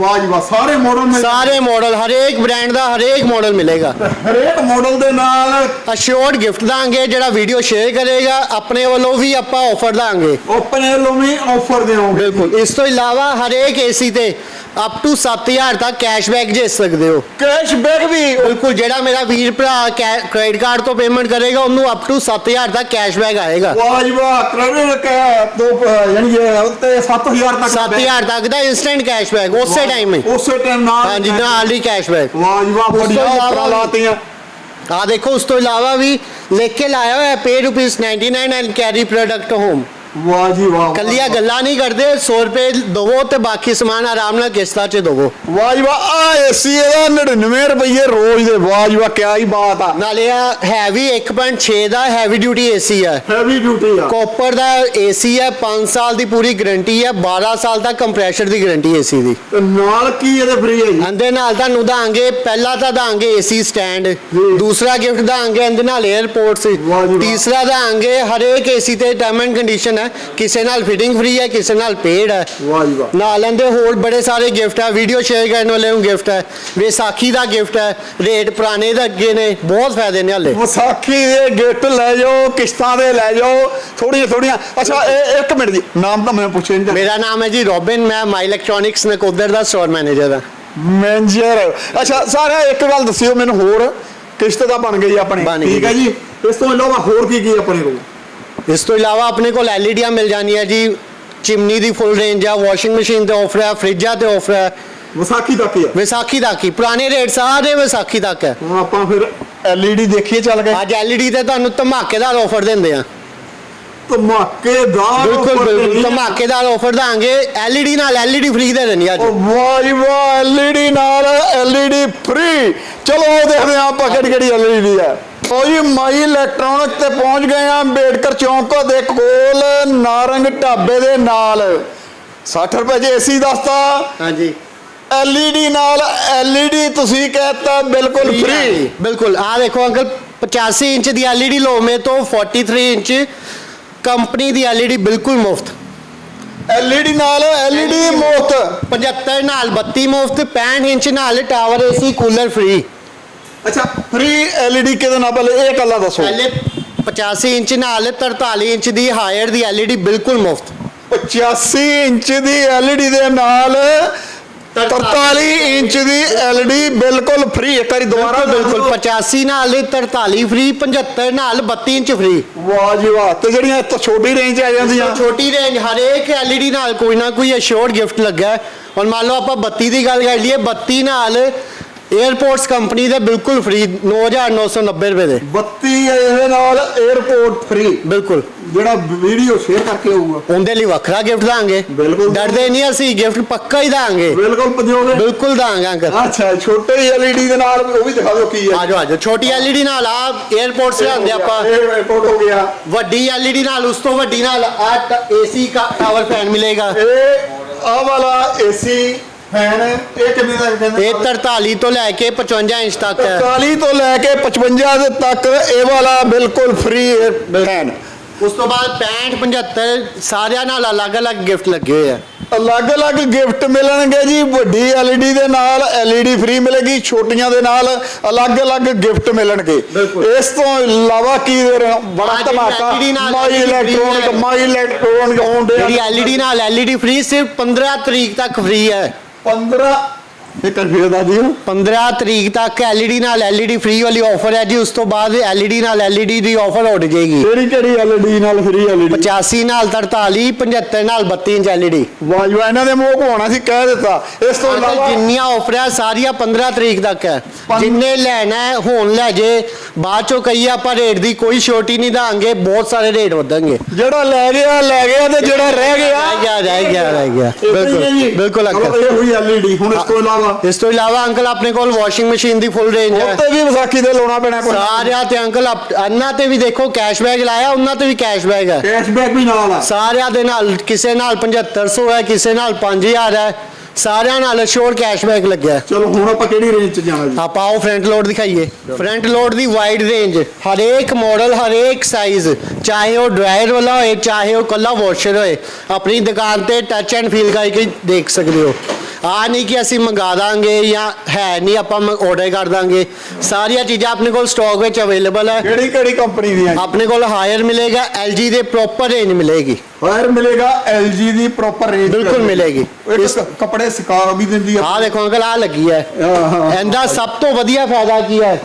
ਵਾਹ ਜੀ ਵਾਹ ਸਾਰੇ ਮਾਡਲ ਮਿਲ ਸਾਰੇ ਮਾਡਲ ਹਰੇਕ ਬ੍ਰਾਂਡ ਦਾ ਹਰੇਕ ਮਾਡਲ ਮਿਲੇਗਾ। ਹਰੇਕ ਮਾਡਲ ਦੇ ਨਾਲ ਅਸ਼ੋਰਡ ਗਿਫਟ ਦਾਂਗੇ ਜਿਹੜਾ ਵੀਡੀਓ ਸ਼ੇਅਰ ਕਰੇਗਾ ਆਪਣੇ ਵੱਲੋਂ ਵੀ ਆਪਾਂ ਆਫਰ ਦਾਂਗੇ। ਓਪਨ ਲੋਮੀ ਆਫਰ ਦੇਵਾਂਗੇ ਬਿਲਕੁਲ ਇਸ ਤੋਂ ਇਲਾਵਾ ਹਰੇਕ ਏਸੀ ਤੇ ਅਪ ਟੂ 7000 ਤੱਕ ਕੈਸ਼ਬੈਕ ਜੇ ਸਕਦੇ ਹੋ। ਕੈਸ਼ਬੈਕ ਵੀ। ਬਿਲਕੁਲ ਜਿਹੜਾ ਮੇਰਾ ਵੀਰ ਭਰਾ ਕ੍ਰੈਡਿਟ ਕਾਰਡ ਤੋਂ ਪੇਮੈਂਟ ਕਰੇਗਾ ਉਹਨੂੰ ਅਪ ਟੂ 7000 ਤੱਕ ਕੈਸ਼ਬੈਕ ਆਏਗਾ। ਵਾਹ ਜੀ ਵਾਹ ਕ੍ਰੈਡਿਟ ਦੋ ਯਾਨੀ ਉੱਤੇ 7000 ਤੱਕ 7000 ਤੱਕ ਦਾ ਇਨਸਟੈਂਟ ਕੈਸ਼ਬੈਕ ਉਸੇ ਟਾਈਮ ਹੀ। ਉਸੇ ਟਾਈਮ ਨਾਲ ਹਾਂਜੀ ਨਾਲ ਹੀ ਕੈਸ਼ਬੈਕ ਵਾਹ ਜੀ ਵਾਹ ਉਸ ਤੋਂ ਬੜੀਆਂ ਇਲਾਵਾ ਆਫਰਾਂ ਵੀ- ਲਾਤੀਆਂ। ਆ ਦੇਖੋ ਉਸ ਤੋਂ ਇਲਾਵਾ ਵੀ ਲਿਖ ਕੇ ਲਾਇਆ ਹੋਇਆ pay rupees 99 and carry product home ਵਾਹ ਜੀ ਵਾਹ ਕੱਲੀਆਂ ਗੱਲਾਂ ਨਹੀਂ ਕਰਦੇ 100 ਰੁਪਏ ਦਵੋ ਤੇ ਬਾਕੀ ਸਮਾਨ ਆਰਾਮ ਨਾਲ ਕਿਸ਼ਤਾਂ 'ਚ ਦਵੋ। ਵਾਹ ਜੀ ਵਾਹ ਆ ਏਸੀ ਇਹਦਾ 99 ਰੁਪਏ ਰੋਜ਼ ਦੇ ਵਾਹ ਜੀ ਵਾਹ ਕਿਆ ਹੀ ਬਾਤ ਆ। ਨਾਲੇ ਆ ਹੈਵੀ 1.6 ਦਾ ਹੈਵੀ ਡਿਊਟੀ ਏਸੀ ਆ। ਹੈਵੀ ਡਿਊਟੀ ਆ। ਕਾਪਰ ਦਾ ਏਸੀ ਹੈ 5 ਸਾਲ ਦੀ ਪੂਰੀ ਗਾਰੰਟੀ ਹੈ 12 ਸਾਲ ਤੱਕ ਕੰਪਰੈਸ਼ਰ ਦੀ ਗਾਰੰਟੀ ਏਸੀ ਦੀ। ਤੇ ਨਾਲ ਕੀ ਇਹਦੇ ਫ੍ਰੀ ਹੈ ਜੀ? ਇਹਦੇ ਨਾਲ ਤੁਹਾਨੂੰ ਦਾਂਗੇ ਪਹਿਲਾ ਤਾਂ ਦਾਂਗੇ ਏਸੀ ਸਟੈਂਡ ਦੂਸਰਾ ਗਿਫਟ ਦਾਂਗੇ ਇਹਦੇ ਨਾਲ 에ਜੀ ਵਾਹ। ਤੀਸਰਾ ਦਾਂਗੇ ਹਰੇਕ ਏਸੀ ਤੇ ਟਰਮ ਐਂਡ ਕੰਡੀਸ਼ਨ ਹੈ ਕਿਸੇ ਨਾਲ ਫਿਟਿੰਗ ਫ੍ਰੀ ਹੈ ਕਿਸੇ ਨਾਲ ਪੇਡ ਹੈ। ਵਾਹ ਜੀ ਵਾਹ। ਨਾਲ ਇਹਦੇ ਹੋਰ ਬੜੇ ਸਾਰੇ ਗਿਫਟ ਹੈ ਵੀਡੀਓ ਸ਼ੇਅਰ ਕਰਨ ਵਾਲੇ ਨੂੰ ਗਿਫਟ ਹੈ। ਵਿਸਾਖੀ ਦਾ ਗਿਫਟ ਹੈ ਰੇਟ ਪੁਰਾਣੇ ਦਾ ਅੱਗੇ ਨੇ ਬਹੁਤ ਫਾਇਦੇ ਨੇ ਹਲੇ। ਵਿਸਾਖੀ ਦੇ ਗਿਫਟ ਲੈ ਜਾਓ ਕਿਸ਼ਤਾਂ ਦੇ ਲੈ ਜਾਓ ਥੋੜੀਆਂ ਥੋੜੀਆਂ ਅੱਛਾ ਇਹ ਇੱਕ ਮਿੰਟ ਜੀ ਨਾਮ ਤਾਂ ਮੈਂ ਪੁੱਛਿਆ ਨਹੀਂ ਮੇਰਾ ਨਾਮ ਹੈ ਜੀ ਰੋਬਿਨ ਮੈਂ ਮਾਈ ਇਲੈਕਟ੍ਰੋਨਿਕਸ ਨਕੋਦਰ ਦਾ ਸਟੋਰ ਮੈਨੇਜਰ ਹਾਂ। ਮੈਨੇਜਰ ਅੱਛਾ ਸਾਰਾ ਇੱਕ ਗੱਲ ਦੱਸਿਓ ਮੈਨੂੰ ਹੋਰ ਕਿਸ਼ਤ ਤਾਂ ਬਣ ਗਈ ਆਪਣੀ। ਠੀਕ ਹੈ ਜੀ। ਇਸ ਤੋਂ ਇਲਾਵਾ ਹੋਰ ਕੀ ਕੀ ਆਪਣੇ ਕੋਲ? ਇਸ ਤੋਂ ਇਲਾਵਾ ਆਪਣੇ ਕੋਲ ਐਲਈਡੀਆਂ ਮਿਲ ਜਾਣੀਆਂ ਜੀ ਚਿਮਨੀ ਦੀ ਫੁੱਲ ਰੇਂਜ ਆ ਵਾਸ਼ਿੰਗ ਮਸ਼ੀਨ ਤੇ ਆਫਰ ਹੈ ਫ੍ਰਿਜਾਂ ਤੇ ਆਫਰ ਹੈ ਵਿਸਾਖੀ ਤੱਕ ਹੀ ਆ। ਵਿਸਾਖੀ ਤੱਕ ਹੀ ਪੁਰਾਣੇ ਰੇਟ ਸਾਰੇ ਵਿਸਾਖੀ ਤੱਕ ਹੈ ਹੁਣ ਆਪਾਂ ਫਿਰ LED ਦੇਖੀਏ ਚੱਲ ਕੇ। ਅੱਜ ਐਲਈਡੀ ਤੇ ਤੁਹਾਨੂੰ ਧਮਾਕੇਦਾਰ ਆਫਰ ਦਿੰਦੇ ਆ। ਧਮਾਕੇਦਾਰ ਬਿਲਕੁਲ ਬਿਲਕੁਲ ਆ। ਧਮਾਕੇਦਾਰ ਆਫਰ ਦਾਂਗੇ। ਐਲਈਡੀ ਨਾਲ ਐਲਈਡੀ ਫ੍ਰੀ ਦੇ ਦੇਣੀ ਅੱਜ। ਵਾਹ ਜੀ ਵਾਹ LED ਨਾਲ LED ਫ੍ਰੀ ਚਲੋ ਦੇਖਦੇ ਆਪਾਂ ਕਿਹੜੀ ਕਿਹੜੀ LED ਹੈ ਉਹ ਜੀ ਮਾਈ ਇਲੈਕਟ੍ਰੋਨਿਕ ਤੇ ਪਹੁੰਚ ਗਏ ਆ ਅੰਬੇਡਕਰ ਚੌਂਕ ਦੇ ਕੋਲ ਨਾਰੰਗ ਢਾਬੇ ਦੇ ਨਾਲ। 60 ਰੁਪਏ ਜੇ ਏਸੀ ਦੱਸਤਾ। ਹਾਂਜੀ। LED ਨਾਲ LED ਤੁਸੀਂ ਕਹਿਤਾ ਬਿਲਕੁਲ ਫ੍ਰੀ ਬਿਲਕੁਲ। ਆ ਦੇਖੋ ਅੰਕਲ 85 ਇੰਚ ਦੀ ਐਲਈਡੀ ਲਓ ਮੇ ਤੋਂ 43 ਇੰਚ ਕੰਪਨੀ ਦੀ ਐਲਈਡੀ ਬਿਲਕੁਲ ਮੁਫਤ। LED ਨਾਲ LED ਮੁਫਤ। 75 ਨਾਲ 32 ਮੁਫਤ 65 ਇੰਚ ਨਾਲ ਟਾਵਰ ਏਸੀ ਕੂਲਰ ਫ੍ਰੀ ਅੱਛਾ। ਫ੍ਰੀ ਐਲਈਡੀ ਕਿਹਦੇ ਨਾਲ ਪਹਿਲੇ? ਇਹ ਕੱਲਾ ਦੱਸੋ। ਪਹਿਲੇ 85 ਇੰਚ ਨਾਲ 43 ਇੰਚ ਦੀ ਹਾਇਰ ਦੀ LED ਬਿਲਕੁਲ ਮੁਫਤ। 85 ਇੰਚ ਦੀ ਐਲਈਡੀ ਦੇ ਨਾਲ 43 ਇੰਚ ਦੀ ਐਲਈਡੀ ਬਿਲਕੁਲ ਫ੍ਰੀ ਇੱਕ ਵਾਰੀ ਦੁਬਾਰਾ ਬਿਲਕੁਲ 85 ਨਾਲ 43 ਫ੍ਰੀ 75 ਨਾਲ 32 ਇੰਚ ਫ੍ਰੀ ਵਾਹ ਜੀ ਵਾਹ। ਤੇ ਜਿਹੜੀਆਂ ਇਹ ਤੋਂ ਛੋਟੀ ਰੇਂਜ ਆ ਜਾਂਦੀਆਂ। ਛੋਟੀ ਰੇਂਜ ਹਰੇਕ LED ਨਾਲ ਕੋਈ ਨਾ ਕੋਈ ਅਸ਼ੋਰਡ ਗਿਫਟ ਲੱਗਾ। ਹੈ ਹੁਣ ਮੰਨ ਲਓ ਆਪਾਂ 32 ਦੀ ਗੱਲ ਕਰ ਲਈਏ 32 ਨਾਲ 에어ਪੋਰਟਸ ਕੰਪਨੀ ਦੇ ਬਿਲਕੁਲ ਫ੍ਰੀ 9990 ਰੁਪਏ ਦੇ। 32 ਇਹਦੇ ਨਾਲ 에어ਪੋਰਟ ਫ੍ਰੀ ਬਿਲਕੁਲ। ਜਿਹੜਾ ਵੀਡੀਓ ਸ਼ੇਅਰ ਕਰਕੇ ਆਊਗਾ। ਉਹਦੇ ਲਈ ਵੱਖਰਾ ਗਿਫਟ ਦਾਂਗੇ। ਬਿਲਕੁਲ। ਡਰਦੇ ਨਹੀਂ ਅਸੀਂ ਗਿਫਟ ਪੱਕਾ ਹੀ ਦਾਂਗੇ। ਬਿਲਕੁਲ ਪਜੋਗੇ ਬਿਲਕੁਲ ਦਾਂਗੇ ਅੰਕਲ। ਅੱਛਾ ਛੋਟੇ ਐਲਈਡੀ ਦੇ ਨਾਲ ਉਹ ਵੀ ਦਿਖਾ ਦਿਓ ਕੀ ਹੈ। ਆਜੋ ਆਜੋ ਛੋਟੀ ਐਲਈਡੀ ਨਾਲ ਆ 에어ਪੋਰਟਸ ਲਿਆਂਦੇ ਆਪਾਂ। 에어ਪੋਰਟ ਹੋ ਗਿਆ। ਵੱਡੀ ਐਲਈਡੀ ਨਾਲ ਉਸ ਤੋਂ ਵੱਡੀ ਨਾਲ ਆ ਏਸੀ ਦਾ ਟਾਵਰ ਫੈਨ ਮਿਲੇਗਾ। ਇਹ ਆ ਵਾਲਾ ਏਸੀ ਫੈਨ ਇਹ ਕਿੰਨੇ ਦਾ ਕਹਿੰਦੇ? ਇਹ 43 ਤੋਂ ਲੈ ਕੇ 55 ਇੰਚ ਤੱਕ ਹੈ। 40 ਤੋਂ ਲੈ ਕੇ 55 ਦੇ ਤੱਕ ਇਹ ਵਾਲਾ ਬਿਲਕੁਲ ਫ੍ਰੀ ਫੈਨ। ਉਸ ਤੋਂ ਬਾਅਦ 65 75 ਸਾਰਿਆਂ ਨਾਲ ਅਲੱਗ-ਅਲੱਗ ਗਿਫਟ ਲੱਗੇ ਹੋਏ ਆ। ਅਲੱਗ-ਅਲੱਗ ਗਿਫਟ ਮਿਲਣਗੇ ਜੀ। ਵੱਡੀ ਐਲਈਡੀ ਦੇ ਨਾਲ ਐਲਈਡੀ ਫ੍ਰੀ ਮਿਲੇਗੀ ਛੋਟੀਆਂ ਦੇ ਨਾਲ ਅਲੱਗ-ਅਲੱਗ ਗਿਫਟ ਮਿਲਣਗੇ। ਬਿਲਕੁਲ। ਇਸ ਤੋਂ ਇਲਾਵਾ ਕੀ ਦੇ ਰਹੇ ਹੋ? ਬੜਾ ਆਹ ਜਿਹੜੀ ਧਮਾਕਾ। LED ਨਾਲ ਮਾਈ LED ਇਲੈਕਟ੍ਰੋਨਿਕ free ਹੈ। ਮਾਈ ਇਲੈਕਟ੍ਰੋਨਿਕ ਆਉਣ ਡਿਆ ਜਿਹੜੀ LED ਨਾਲ LED ਫ੍ਰੀ ਸਿਰਫ 15 ਤਰੀਕ ਤੱਕ ਫ੍ਰੀ ਹੈ। पंधरा ਇੱਕ ਰੁਪਏ ਦਾ ਜੀ 15 ਤਰੀਕ ਤੱਕ LED ਨਾਲ LED ਫ੍ਰੀ ਵਾਲੀ ਆਫਰ ਹੈ ਜੀ ਉਸ ਤੋਂ ਬਾਅਦ LED ਨਾਲ LED ਦੀ ਆਫਰ ਉੱਡ ਜਾਏਗੀ। ਕਿਹੜੀ ਕਿਹੜੀ ਐਲਈਡੀ ਨਾਲ ਫ੍ਰੀ ਐਲਈਡੀ 85 ਨਾਲ 43 75 ਨਾਲ 32 ਇੰਚ LED ਵਾਜਵਾ ਇਹਨਾਂ ਦੇ ਮੂੰਹ ਘੋਣਾ ਸੀ ਕਹਿ ਦਿੱਤਾ। ਇਸ ਤੋਂ ਇਲਾਵਾ ਜਿੰਨੀਆਂ ਆਫਰਾਂ ਸਾਰੀਆਂ 15 ਤਰੀਕ ਤੱਕ ਹੈ। ਜਿੰਨੇ ਲੈਣਾ ਹੈ ਹੁਣ ਲੈ ਜੇ। ਬਾਅਦ ਚੋਂ ਕਹੀਏ ਆਪਾਂ ਰੇਟ ਦੀ ਕੋਈ ਛੋਟੀ ਨਹੀਂ ਦਾਂਗੇ ਬਹੁਤ ਸਾਰੇ ਰੇਟ ਵਧਣਗੇ। ਜਿਹੜਾ ਲੈ ਗਿਆ ਲੈ ਗਿਆ ਤੇ ਜਿਹੜਾ ਰਹਿ ਗਿਆ ਰਹਿ ਗਿਆ ਰਹਿ ਗਿਆ। ਬਿਲਕੁਲ ਬਿਲਕੁਲ ਇਹ ਹੋਈ ਐਲਈਡੀ ਹੁਣ ਇਸ ਤੋਂ ਇਲਾਵਾ ਇਸ ਤੋਂ ਇਲਾਵਾ ਅੰਕਲ ਆਪਣੇ ਕੋਲ ਵਾਸ਼ਿੰਗ ਮਸ਼ੀਨ ਦੀ ਫੁੱਲ ਰੇਂਜ ਹੈ। ਉੱਤੇ ਵੀ ਵਿਸਾਖੀ ਦੇ ਲਾਉਣਾ ਪੈਣਾ ਕੋਈ ਸਾਰਿਆਂ ਤੇ ਅੰਕਲ ਇਹਨਾਂ ਤੇ ਵੀ ਦੇਖੋ ਕੈਸ਼ਬੈਕ ਲਾਇਆ ਉਹਨਾਂ ਤੇ ਵੀ ਕੈਸ਼ਬੈਕ ਹੈ। ਕੈਸ਼ਬੈਕ ਵੀ ਨਾਲ ਆ। ਸਾਰਿਆਂ ਦੇ ਨਾਲ ਕਿਸੇ ਨਾਲ 7500 ਹੈ ਕਿਸੇ ਨਾਲ 5000 ਹੈ। ਸਾਰਿਆਂ ਨਾਲ ਸ਼ੋਰ ਕੈਸ਼ਬੈਕ ਲੱਗਿਆ। ਚਲੋ ਹੁਣ ਆਪਾਂ ਕਿਹੜੀ ਰੇਂਜ 'ਚ ਜਾਣਾ ਜੀ? ਆਪਾਂ ਉਹ ਫਰੰਟ ਲੋਡ ਦਿਖਾਈਏ। ਫਰੰਟ ਲੋਡ ਦੀ ਵਾਈਡ ਰੇਂਜ ਹਰੇਕ ਮਾਡਲ ਹਰੇਕ ਸਾਈਜ਼ ਚਾਹੇ ਉਹ ਡਰਾਇਰ ਵਾਲਾ ਹੋਏ ਚਾਹੇ ਉਹ ਕੱਲਾ ਵਾਸ਼ਰ ਹੋਏ ਆਪਣੀ ਦੁਕਾਨ ਤੇ ਟੱਚ ਐਂਡ ਫੀਲ ਕਰਕੇ ਦੇਖ ਸਕਦੇ ਹੋ। ਆ ਨਹੀਂ ਕਿ ਅਸੀਂ ਮੰਗਾ ਦਾਂਗੇ ਜਾਂ ਹੈ ਨਹੀਂ ਆਪਾਂ ਆਰਡਰ ਕਰ ਦਾਂਗੇ। ਸਾਰੀਆਂ ਚੀਜ਼ਾਂ ਆਪਣੇ ਕੋਲ ਸਟਾਕ ਵਿੱਚ ਅਵੇਲੇਬਲ ਹੈ। ਕਿਹੜੀ ਕਿਹੜੀ ਕੰਪਨੀ ਦੀਆਂ? ਆਪਣੇ ਕੋਲ ਹਾਇਰ ਮਿਲੇਗਾ LG ਦੇ ਪ੍ਰੋਪਰ ਰੇਂਜ ਮਿਲੇਗੀ। ਫਾਇਰ ਮਿਲੇਗਾ LG ਦੀ ਪ੍ਰੋਪਰ ਰੇਂਜ ਬਿਲਕੁਲ ਮਿਲੇਗੀ। ਇਸ ਕੱਪੜੇ ਸੁਕਾ ਵੀ ਦਿੰਦੀ ਆ। ਆਹ ਦੇਖੋ ਅੰਕਲ ਆ ਲੱਗੀ ਹੈ। ਹਾਂ, ਹਾਂ। ਇਹਦਾ ਸਭ ਤੋਂ ਵਧੀਆ ਫਾਇਦਾ ਕੀ ਹੈ?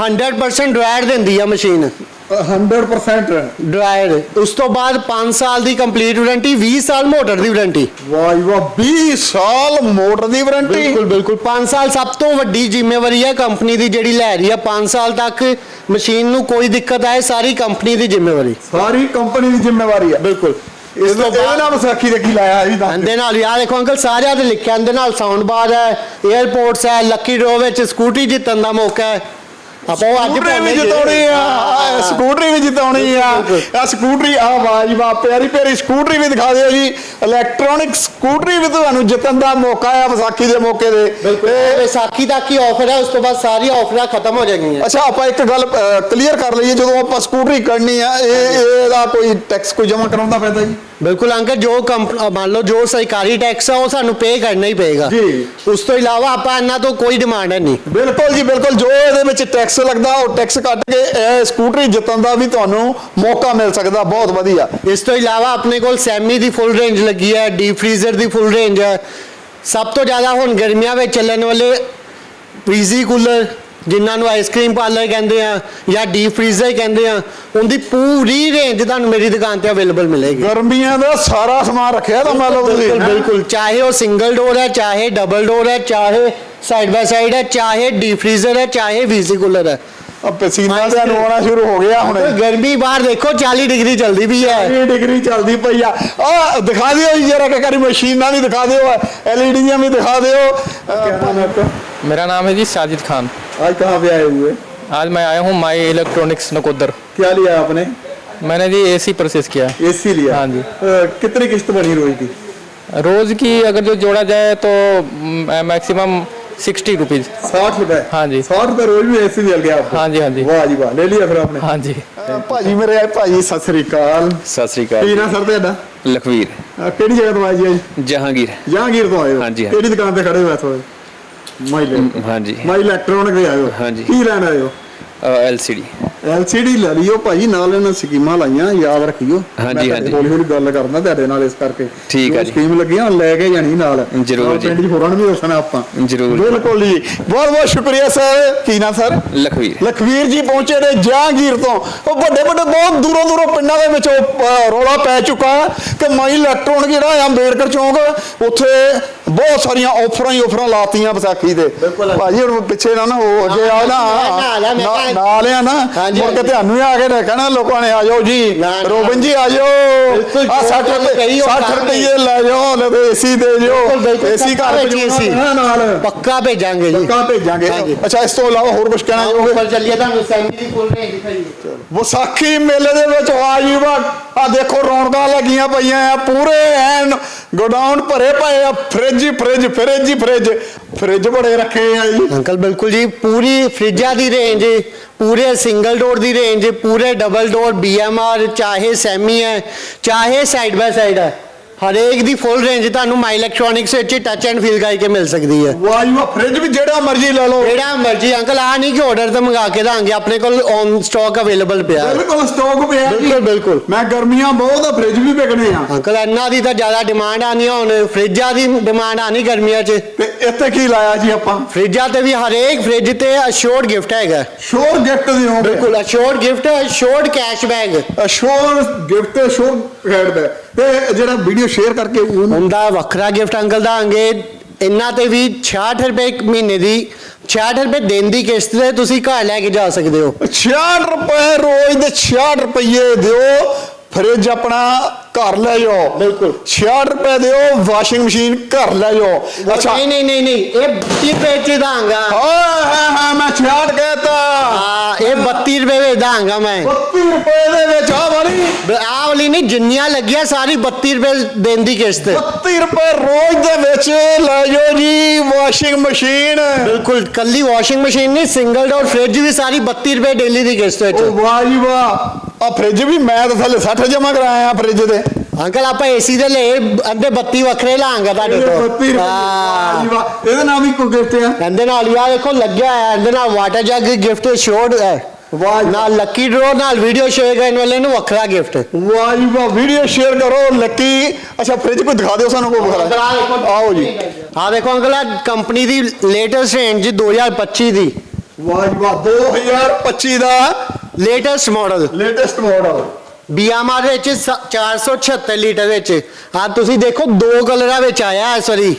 100% ਡਰਾਇਰ ਦਿੰਦੀ ਆ ਮਸ਼ੀਨ 100% ਡਰਾਇਰ ਉਸ ਤੋਂ ਬਾਅਦ 5 ਸਾਲ ਦੀ ਕੰਪਲੀਟ ਵਾਰੰਟੀ 20 ਸਾਲ ਮੋਟਰ ਦੀ ਵਾਰੰਟੀ ਵਾਹ ਵਾਹ 20 ਸਾਲ ਮੋਟਰ ਦੀ ਵਾਰੰਟੀ ਬਿਲਕੁਲ ਬਿਲਕੁਲ। 5 ਸਾਲ ਸਭ ਤੋਂ ਵੱਡੀ ਜ਼ਿੰਮੇਵਾਰੀ ਹੈ ਕੰਪਨੀ ਦੀ ਜਿਹੜੀ ਲੈ ਰਹੀ ਹੈ। 5 ਸਾਲ ਤੱਕ ਮਸ਼ੀਨ ਨੂੰ ਕੋਈ ਦਿੱਕਤ ਆਏ ਸਾਰੀ ਕੰਪਨੀ ਦੀ ਜ਼ਿੰਮੇਵਾਰੀ। ਸਾਰੀ ਕੰਪਨੀ ਦੀ ਜ਼ਿੰਮੇਵਾਰੀ ਆ ਬਿਲਕੁਲ। ਇਸ ਤੋਂ ਇਹਦੇ ਨਾਲ ਵਿਸਾਖੀ ਦੇ ਕੀ ਲਾਇਆ ਇਹ ਵੀ ਦੱਸ ਇਹਦੇ ਨਾਲ ਯਾਰ ਦੇਖੋ ਅੰਕਲ ਸਾਰਿਆਂ ਤੇ ਲਿਖਿਆ ਇਹਦੇ ਨਾਲ ਸਾਊਂਡ ਬਾਰ ਹੈ 에ਅਰਪੋਰਟਸ ਹੈ ਲੱਕੀ ਡਰੋ ਵਿੱਚ ਸਕੂਟੀ ਜਿੱਤਣ ਦਾ ਮੌਕਾ ਹੈ। ਆਪਾਂ ਉਹ ਅੱਜ ਸਕੂਟਰੀ ਵੀ ਜਿਤਾਉਣੀ ਆ। ਸਕੂਟਰੀ ਵੀ ਜਿਤਾਉਣੀ ਆ। ਆ ਸਕੂਟਰੀ ਆ ਵਾਹ ਵਾਹ ਪਿਆਰੀ ਪਿਆਰੀ ਸਕੂਟਰੀ ਵੀ ਦਿਖਾ ਦਿਓ ਜੀ। ਇਲੈਕਟ੍ਰੋਨਿਕ ਸਕੂਟਰੀ ਵੀ ਤੁਹਾਨੂੰ ਜਿੱਤਣ ਦਾ ਮੌਕਾ ਆ ਵਿਸਾਖੀ ਦੇ ਮੌਕੇ ਦੇ ਇਹ ਵਿਸਾਖੀ ਤੱਕ ਹੀ ਆਫਰ ਹੈ ਉਸ ਤੋਂ ਬਾਅਦ ਸਾਰੀਆਂ ਆਫਰਾਂ ਖਤਮ ਹੋ ਜਾਣਗੀਆਂ। ਅੱਛਾ ਆਪਾਂ ਇੱਕ ਗੱਲ ਕਲੀਅਰ ਕਰ ਲਈਏ ਜਦੋਂ ਆਪਾਂ ਸਕੂਟਰੀ ਕੱਢਣੀ ਆ ਇਹ ਇਹਦਾ ਕੋਈ ਟੈਕਸ ਕੋਈ ਜਮ੍ਹਾਂ ਕਰਾਉਂਦਾ ਪੈਂਦਾ ਜੀ? ਬਿਲਕੁਲ ਅੰਕਲ ਜੋ ਕੰਪ- ਅ, ਮੰਨ ਲਓ ਜੋ ਸਰਕਾਰੀ ਟੈਕਸ ਆ ਉਹ ਸਾਨੂੰ ਪੇ ਕਰਨਾ ਹੀ ਪਏਗਾ। ਜੀ। ਉਸ ਤੋਂ ਇਲਾਵਾ ਆਪਾਂ ਇਹਨਾਂ ਤੋਂ ਕੋਈ ਡਿਮਾਂਡ ਹੈ ਨਹੀਂ। ਬਿਲਕੁਲ ਜੀ ਬਿਲਕੁਲ। ਜੋ ਇਹਦੇ ਵਿੱਚ ਟੈਕਸ ਲੱਗਦਾ ਉਹ ਟੈਕਸ ਕੱਟ ਕੇ ਇਹ ਸਕੂਟਰੀ ਜਿੱਤਣ ਦਾ ਵੀ ਤੁਹਾਨੂੰ ਮੌਕਾ ਮਿਲ ਸਕਦਾ ਬਹੁਤ ਵਧੀਆ। ਇਸ ਤੋਂ ਇਲਾਵਾ ਆਪਣੇ ਕੋਲ ਸੈਮੀ ਦੀ ਫੁੱਲ ਰੇਂਜ ਲੱਗੀ ਹੈ ਡੀਪ ਫ੍ਰੀਜ਼ਰ ਦੀ ਫੁੱਲ ਰੇਂਜ ਹੈ। ਸਭ ਤੋਂ ਜ਼ਿਆਦਾ ਹੁਣ ਗਰਮੀਆਂ ਵਿੱਚ ਚੱਲਣ ਵਾਲੇ ਫ੍ਰੀਜ਼ੀ ਕੂਲਰ ਜਿਨ੍ਹਾਂ ਨੂੰ ਆਈਸਕ੍ਰੀਮ ਪਾਰਲਰ ਕਹਿੰਦੇ ਆ ਜਾਂ ਡੀਪ ਫ੍ਰੀਜ਼ਰ ਕਹਿੰਦੇ ਆ ਉਹਦੀ ਪੂਰੀ ਰੇਂਜ ਤੁਹਾਨੂੰ ਮੇਰੀ ਦੁਕਾਨ ਤੇ ਅਵੇਲੇਬਲ ਮਿਲੇਗੀ। ਗਰਮੀਆਂ ਦਾ ਸਾਰਾ ਸਮਾਨ ਰੱਖਿਆ ਤਾਂ ਤੁਸੀਂ। ਬਿਲਕੁਲ ਬਿਲਕੁਲ। ਚਾਹੇ ਉਹ ਸਿੰਗਲ ਡੋਰ ਹੈ ਚਾਹੇ ਡਬਲ ਡੋਰ ਹੈ ਚਾਹੇ ਸਾਈਡ ਬਾਈ ਸਾਈਡ ਹੈ ਚਾਹੇ ਡੀਪ ਫ੍ਰੀਜ਼ਰ ਹੈ ਚਾਹੇ ਵੀਜ਼ੀ ਕੂਲਰ ਹੈ। ਆ ਪਸੀਨਾ ਜਿਹਾ ਨੂੰ ਆਉਣਾ ਸ਼ੁਰੂ ਹੋ ਗਿਆ ਹੁਣ ਗਰਮੀ ਬਾਹਰ ਦੇਖੋ 40 ਡਿਗਰੀ ਚੱਲਦੀ ਵੀ ਹੈ 20 ਡਿਗਰੀ ਚੱਲਦੀ ਪਈ ਆ ਆ ਦਿਖਾ ਦਿਓ ਜੀ ਜਰਾ ਕਿ ਕਰੀ ਮਸ਼ੀਨਾਂ ਵੀ ਦਿਖਾ ਦਿਓ ਐਲਈਡੀਆਂ ਵੀ ਦਿਖਾ ਦਿਓ ਅਹ, मेरा नाम है जी साजिद खान आज कहाँ पे आए हुए आज मैं आया हूँ माई इलेक्ट्रॉनिक्स नकोदर क्या लिया आपने मैंने जी एसी परचेस किया है एसी लिया हाँ जी। अ, कितनी किस्त बनी रोज की रोज़ की अगर जो जोड़ा जाए तो मैक्सिमम सिक्सटी रुपीज़ साठ रुपए हाँ जी। साठ रुपए रोज भी एसी मिल गया आपको हाँ जी हाँ जी ਵਾਹ ਜੀ ਵਾਹ ਲੈ ਲਿਆ ਫਿਰ ਆਪਨੇ हाँ जी ਭਾਜੀ ਮੇਰੇ ਆਏ ਭਾਜੀ ਸਤਿ ਸ੍ਰੀ ਅਕਾਲ ਸਤਿ ਸ੍ਰੀ ਕੀ ਅਕਾਲ ਨਾ ਸਰ ਤੁਹਾਡਾ ਲਖਵੀਰ ਅ, ਕਿਹੜੀ ਜਗ੍ਹਾ ਤੋਂ ਆਏ ਜੀ ਅੱਜ ਜਹਾਂਗੀਰ ਜਹਾਂਗੀਰ ਤੋਂ ਆਏ ਹੋ ਹਾਂਜੀ, ਹਾਂਜੀ। ਕਿਹੜੀ ਦੁਕਾਨ ਤੇ ਖੜੇ ਹੋ ਇਸ ਵੇਲੇ ਮਾਈ ਹਾਂਜੀ ਮਾਈ ਇਲੈਕਟ੍ਰੋਨਿਕ ਦੇ ਆਇਓ ਹਾਂਜੀ। ਕੀ ਲੈਣ ਆਇਓ ਐਲਸੀਡੀ ਐਲਸੀਡੀ ਲੈ ਲਈਓ ਭਾਈ ਨਾਲ ਇਹਨਾਂ ਸਕੀਮਾਂ ਲਾਈਆਂ ਯਾਦ ਰੱਖਿਓ। ਹਾਂਜੀ, ਹਾਂਜੀ। ਹੌਲੀ ਹੌਲੀ ਗੱਲ ਕਰਦਾ ਤੁਹਾਡੇ ਨਾਲ ਇਸ ਕਰਕੇ। ਠੀਕ ਆ ਜੀ। ਸਕੀਮ ਲੱਗੀਆਂ ਲੈ ਕੇ ਜਾਣੀ ਨਾਲ। ਜ਼ਰੂਰ ਜੀ। ਪਿੰਡ ਹੋਰਾਂ ਨੂੰ ਵੀ ਦੱਸਣਾ ਆਪਾਂ। ਜ਼ਰੂਰ। ਬਿਲਕੁਲ ਜੀ। ਬਹੁਤ ਬਹੁਤ ਸ਼ੁਕਰੀਆ ਸਰ। ਕੀ ਨਾਮ ਸਰ? ਲਖਵੀਰ। ਲਖਵੀਰ ਜੀ ਪਹੁੰਚੇ ਨੇ ਜਹਾਂਗੀਰ ਤੋਂ। ਉਹ ਵੱਡੇ ਵੱਡੇ ਬਹੁਤ ਦੂਰੋਂ ਦੂਰੋਂ ਪਿੰਡਾਂ ਦੇ ਵਿੱਚ ਰੌਲਾ ਪੈ ਚੁੱਕਾ। ਕਿ ਮਾਈ ਇਲੈਕਟ੍ਰੋਨਿਕ ਜਿਹੜਾ ਆ ਅੰਬੇਡਕਰ ਚੌਂਕ ਉੱਥੇ ਬਹੁਤ ਸਾਰੀਆਂ ਆਫਰਾਂ ਹੀ ਆਫਰਾਂ ਲਾਤੀਆਂ ਵਿਸਾਖੀ ਤੇ। ਬਿਲਕੁਲ। ਭਾਜੀ ਹੁਣ ਪਿੱਛੇ ਨਾ ਨਾ ਹੋ ਅੱਗੇ ਆ ਨਾ। ਨਾਲ ਆ ਨਾ ਹਾਂਜੀ, ਮੁੜ ਕੇ ਤੁਹਾਨੂੰ ਹੀ ਆ ਕੇ ਦੇਖਣਾ ਲੋਕਾਂ ਨੇ ਆ ਜਾਓ ਜੀ। ਨਾ, ਨਾ। ਰੋਬਨ ਜੀ ਆ ਜਾਓ। ਆ 60 ਜੋ ਰੁਪਏ ਕਹੀ ਉਹ 60 ਕਰਾਂਗੇ। ਰੁਪਏ ਲੈ ਜਾਓ ਲੈ ਏਸੀ ਦੇ ਜਾਓ ਏਸੀ ਘਰ AC ਨਾਲ। ਪੱਕਾ ਭੇਜਾਂਗੇ ਜੀ। ਪੱਕਾ ਭੇਜਾਂਗੇ। ਅੱਛਾ ਇਸ ਤੋਂ ਇਲਾਵਾ ਹੋਰ ਕੁਝ ਕਹਿਣਾ ਚਾਹੋਗੇ? ਉੱਪਰ ਚੱਲੀਏ ਤੁਹਾਨੂੰ ਸੈਮੀ ਦੀ ਫੁੱਲ ਰੇਂਜ ਦਿਖਾਈਏ। ਵਿਸਾਖੀ ਮੇਲੇ ਦੇ ਵਿੱਚ ਆ ਜੀ ਵਾ ਆ ਦੇਖੋ ਰੌਣਕਾਂ ਲੱਗੀਆਂ ਪਈਆਂ ਆ ਪੂਰੇ ਐਨ ਗੋਡਾਊਨ ਭਰੇ ਪਏ ਆ। Fridge fridge fridge fridge. Fridge ਬੜੇ ਰੱਖੇ ਆ ਜੀ। ਅੰਕਲ ਬਿਲਕੁਲ ਜੀ ਪੂਰੀ ਫਰਿੱਜਾਂ ਦੀ ਰੇਂਜ ਪੂਰੇ ਸਿੰਗਲ ਡੋਰ ਦੀ ਰੇਂਜ ਪੂਰੇ ਡਬਲ ਡੋਰ ਬੀਐਮਆਰ ਚਾਹੇ ਸੈਮੀ ਹੈ, ਚਾਹੇ ਸਾਈਡ ਬਾਈ ਸਾਈਡ ਹੈ। ਹਰੇਕ ਦੀ ਫੁੱਲ ਰੇਂਜ ਤੁਹਾਨੂੰ ਮਾਈ ਇਲੈਕਟ੍ਰੋਨਿਕਸ ਵਿੱਚ ਟੱਚ ਐਂਡ ਫੀਲ ਕਰਕੇ ਮਿਲ ਸਕਦੀ ਹੈ। ਵਾਹ ਵਾਹ ਫ੍ਰਿਜ ਵੀ ਜਿਹੜਾ ਮਰਜ਼ੀ ਲੈ ਲਓ। ਜਿਹੜਾ ਮਰਜ਼ੀ ਅੰਕਲ ਆ ਨਹੀਂ ਕਿ ਆਰਡਰ ਤੇ ਮੰਗਾ ਕੇ ਦਾਂਗੇ ਆਪਣੇ ਕੋਲ ਔਨ ਸਟਾਕ ਅਵੇਲੇਬਲ ਪਿਆ ਹੈ। ਬਿਲਕੁਲ ਸਟਾਕ ਪਿਆ ਜੀ। ਬਿਲਕੁਲ ਬਿਲਕੁਲ। ਮੈਂ ਗਰਮੀਆਂ ਬਹੁਤ ਆ ਫ੍ਰਿਜ ਵੀ ਵਿਕਣੇ ਆ। ਅੰਕਲ ਇਹਨਾਂ ਦੀ ਤਾਂ ਜ਼ਿਆਦਾ ਡਿਮਾਂਡ ਆਣੀ ਹੁਣ ਫਰਿੱਜਾਂ ਦੀ ਡਿਮਾਂਡ ਆਣੀ ਗਰਮੀਆਂ 'ਚ। ਤੇ ਇੱਥੇ ਕੀ ਲਾਇਆ ਜੀ ਆਪਾਂ? ਫਰਿੱਜਾਂ ਤੇ ਵੀ ਹਰੇਕ ਫਰਿੱਜ ਤੇ ਅਸ਼ੋਰਡ ਗਿਫਟ ਹੈਗਾ। ਸ਼ੋਰ ਗਿਫਟ ਦਿਓ ਬਿਲਕੁਲ assured gift assured cashback sure gift ਤੇ ਸ਼ੋਰ ਖੇਡ ਦਾ ਤੇ ਜਿਹੜਾ ਵੀਡੀਓ ਸ਼ੇਅਰ ਕਰਕੇ ਉਹਨੂੰ ਉਹਦਾ ਵੱਖਰਾ ਗਿਫਟ ਅੰਕਲ ਦਾਂਗੇ। ਇਹਨਾਂ ਤੇ ਵੀ 66 ਰੁਪਏ ਇੱਕ ਮਹੀਨੇ ਦੀ 66 ਰੁਪਏ ਦਿਨ ਦੀ ਕਿਸ਼ਤ ਤੇ ਤੁਸੀਂ ਘਰ ਲੈ ਕੇ ਜਾ ਸਕਦੇ ਹੋ। 66 ਰੁਪਏ ਰੋਜ਼ ਦੇ 66 ਰੁਪਏ ਦਿਓ। ਫ੍ਰਿਜ ਆਪਣਾ ਘਰ ਲੈ ਜਾਓ। ਬਿਲਕੁਲ। 66 ਰੁਪਏ ਦਿਓ ਵਾਸ਼ਿੰਗ ਮਸ਼ੀਨ ਘਰ ਲੈ ਜਾਓ। ਅੱਛਾ। ਨਹੀਂ ਨਹੀਂ ਨਹੀਂ ਨਹੀਂ ਇਹ 32 ਰੁਪਏ ਚ ਦਾਂਗਾ ਹਾਂ ਹਾਂ ਹਾਂ ਮੈਂ 66 ਕਹਿਤਾ। ਹਾਂ ਇਹ 32 ਰੁਪਏ ਵਿੱਚ ਦਾਂਗਾ ਮੈਂ। 32 ਰੁਪਏ ਦੇ ਵਿੱਚ ਆ ਵਾਲੀ। ਆਹ ਵਾਲੀ ਨਹੀਂ ਜਿੰਨੀਆਂ ਲੱਗੀਆਂ ਸਾਰੀ 32 ਰੁਪਏ ਦਿਨ ਦੀ ਕਿਸ਼ਤ। 32 ਰੁਪਏ ਰੋਜ਼ ਦੇ ਵਿੱਚ ਲੈ ਜਾਓ ਜੀ ਵਾਸ਼ਿੰਗ ਮਸ਼ੀਨ। ਬਿਲਕੁਲ ਕੱਲੀ ਵਾਸ਼ਿੰਗ ਮਸ਼ੀਨ ਨਹੀਂ ਸਿੰਗਲ ਡੋਰ ਫ੍ਰਿਜ ਵੀ ਸਾਰੀ 32 ਰੁਪਏ ਡੇਲੀ ਦੀ ਕਿਸ਼ਤ ਵਿੱਚ। ਵਾਹ ਜੀ ਵਾਹ। ਆ ਫ੍ਰਿਜ ਵੀ ਮੈਂ ਤਾਂ ਥੱਲੇ 60 ਜਮਾ ਕਰਾਇਆ ਫ੍ਰਿਜ ਤੇ ਅੰਕਲ ਆਪਾਂ ਏਸੀ ਦੇ ਲਏ ਅੱਧੇ 32 ਵੱਖਰੇ ਲਾਂਗਾ ਤੁਹਾਡੇ 32 ਤੋਂ। ਰੁਪਏ ਵਾਹ ਜੀ ਹਾਂ। ਵਾਹ ਇਹਦੇ ਨਾਲ ਵੀ ਕੋਈ ਗਿਫਟ ਆ? ਇਹਦੇ ਨਾਲ ਯਾਰ ਦੇਖੋ ਲੱਗਿਆ ਹੈ ਇਹਦੇ ਨਾਲ ਵਾਟਰ ਜੱਗ ਗਿਫਟ ਸ਼ੋਰਡ ਹੈ। ਵਾਹ ਨਾਲ ਲੱਕੀ ਡਰੋ ਨਾਲ ਵੀਡੀਓ ਸ਼ੇਅਰ ਕਰਨ ਵਾਲੇ ਨੂੰ ਵੱਖਰਾ ਗਿਫਟ ਵਾਹ ਜੀ ਵਾਹ ਵੀਡੀਓ ਸ਼ੇਅਰ ਕਰੋ ਲੱਕੀ ਅੱਛਾ ਫ੍ਰਿਜ ਕੋਈ ਦਿਖਾ ਦਿਓ ਸਾਨੂੰ ਕੋਈ ਬਖਰਾ। ਆਓ ਜੀ। ਆ ਦੇਖੋ ਅੰਕਲ ਆ ਕੰਪਨੀ ਦੀ ਲੇਟੈਸਟ ਰੇਂਜ 2025 ਦੀ ਵਾਹ ਜੀ ਵਾਹ 2025 ਦਾ latest model latest model BMR ਵਿੱਚ ਸ- 476 ਲੀਟਰ ਵਿੱਚ। ਆ ਤੁਸੀਂ ਦੇਖੋ ਦੋ ਕਲਰਾਂ ਵਿੱਚ ਆਇਆ ਹੈ ਸੌਰੀ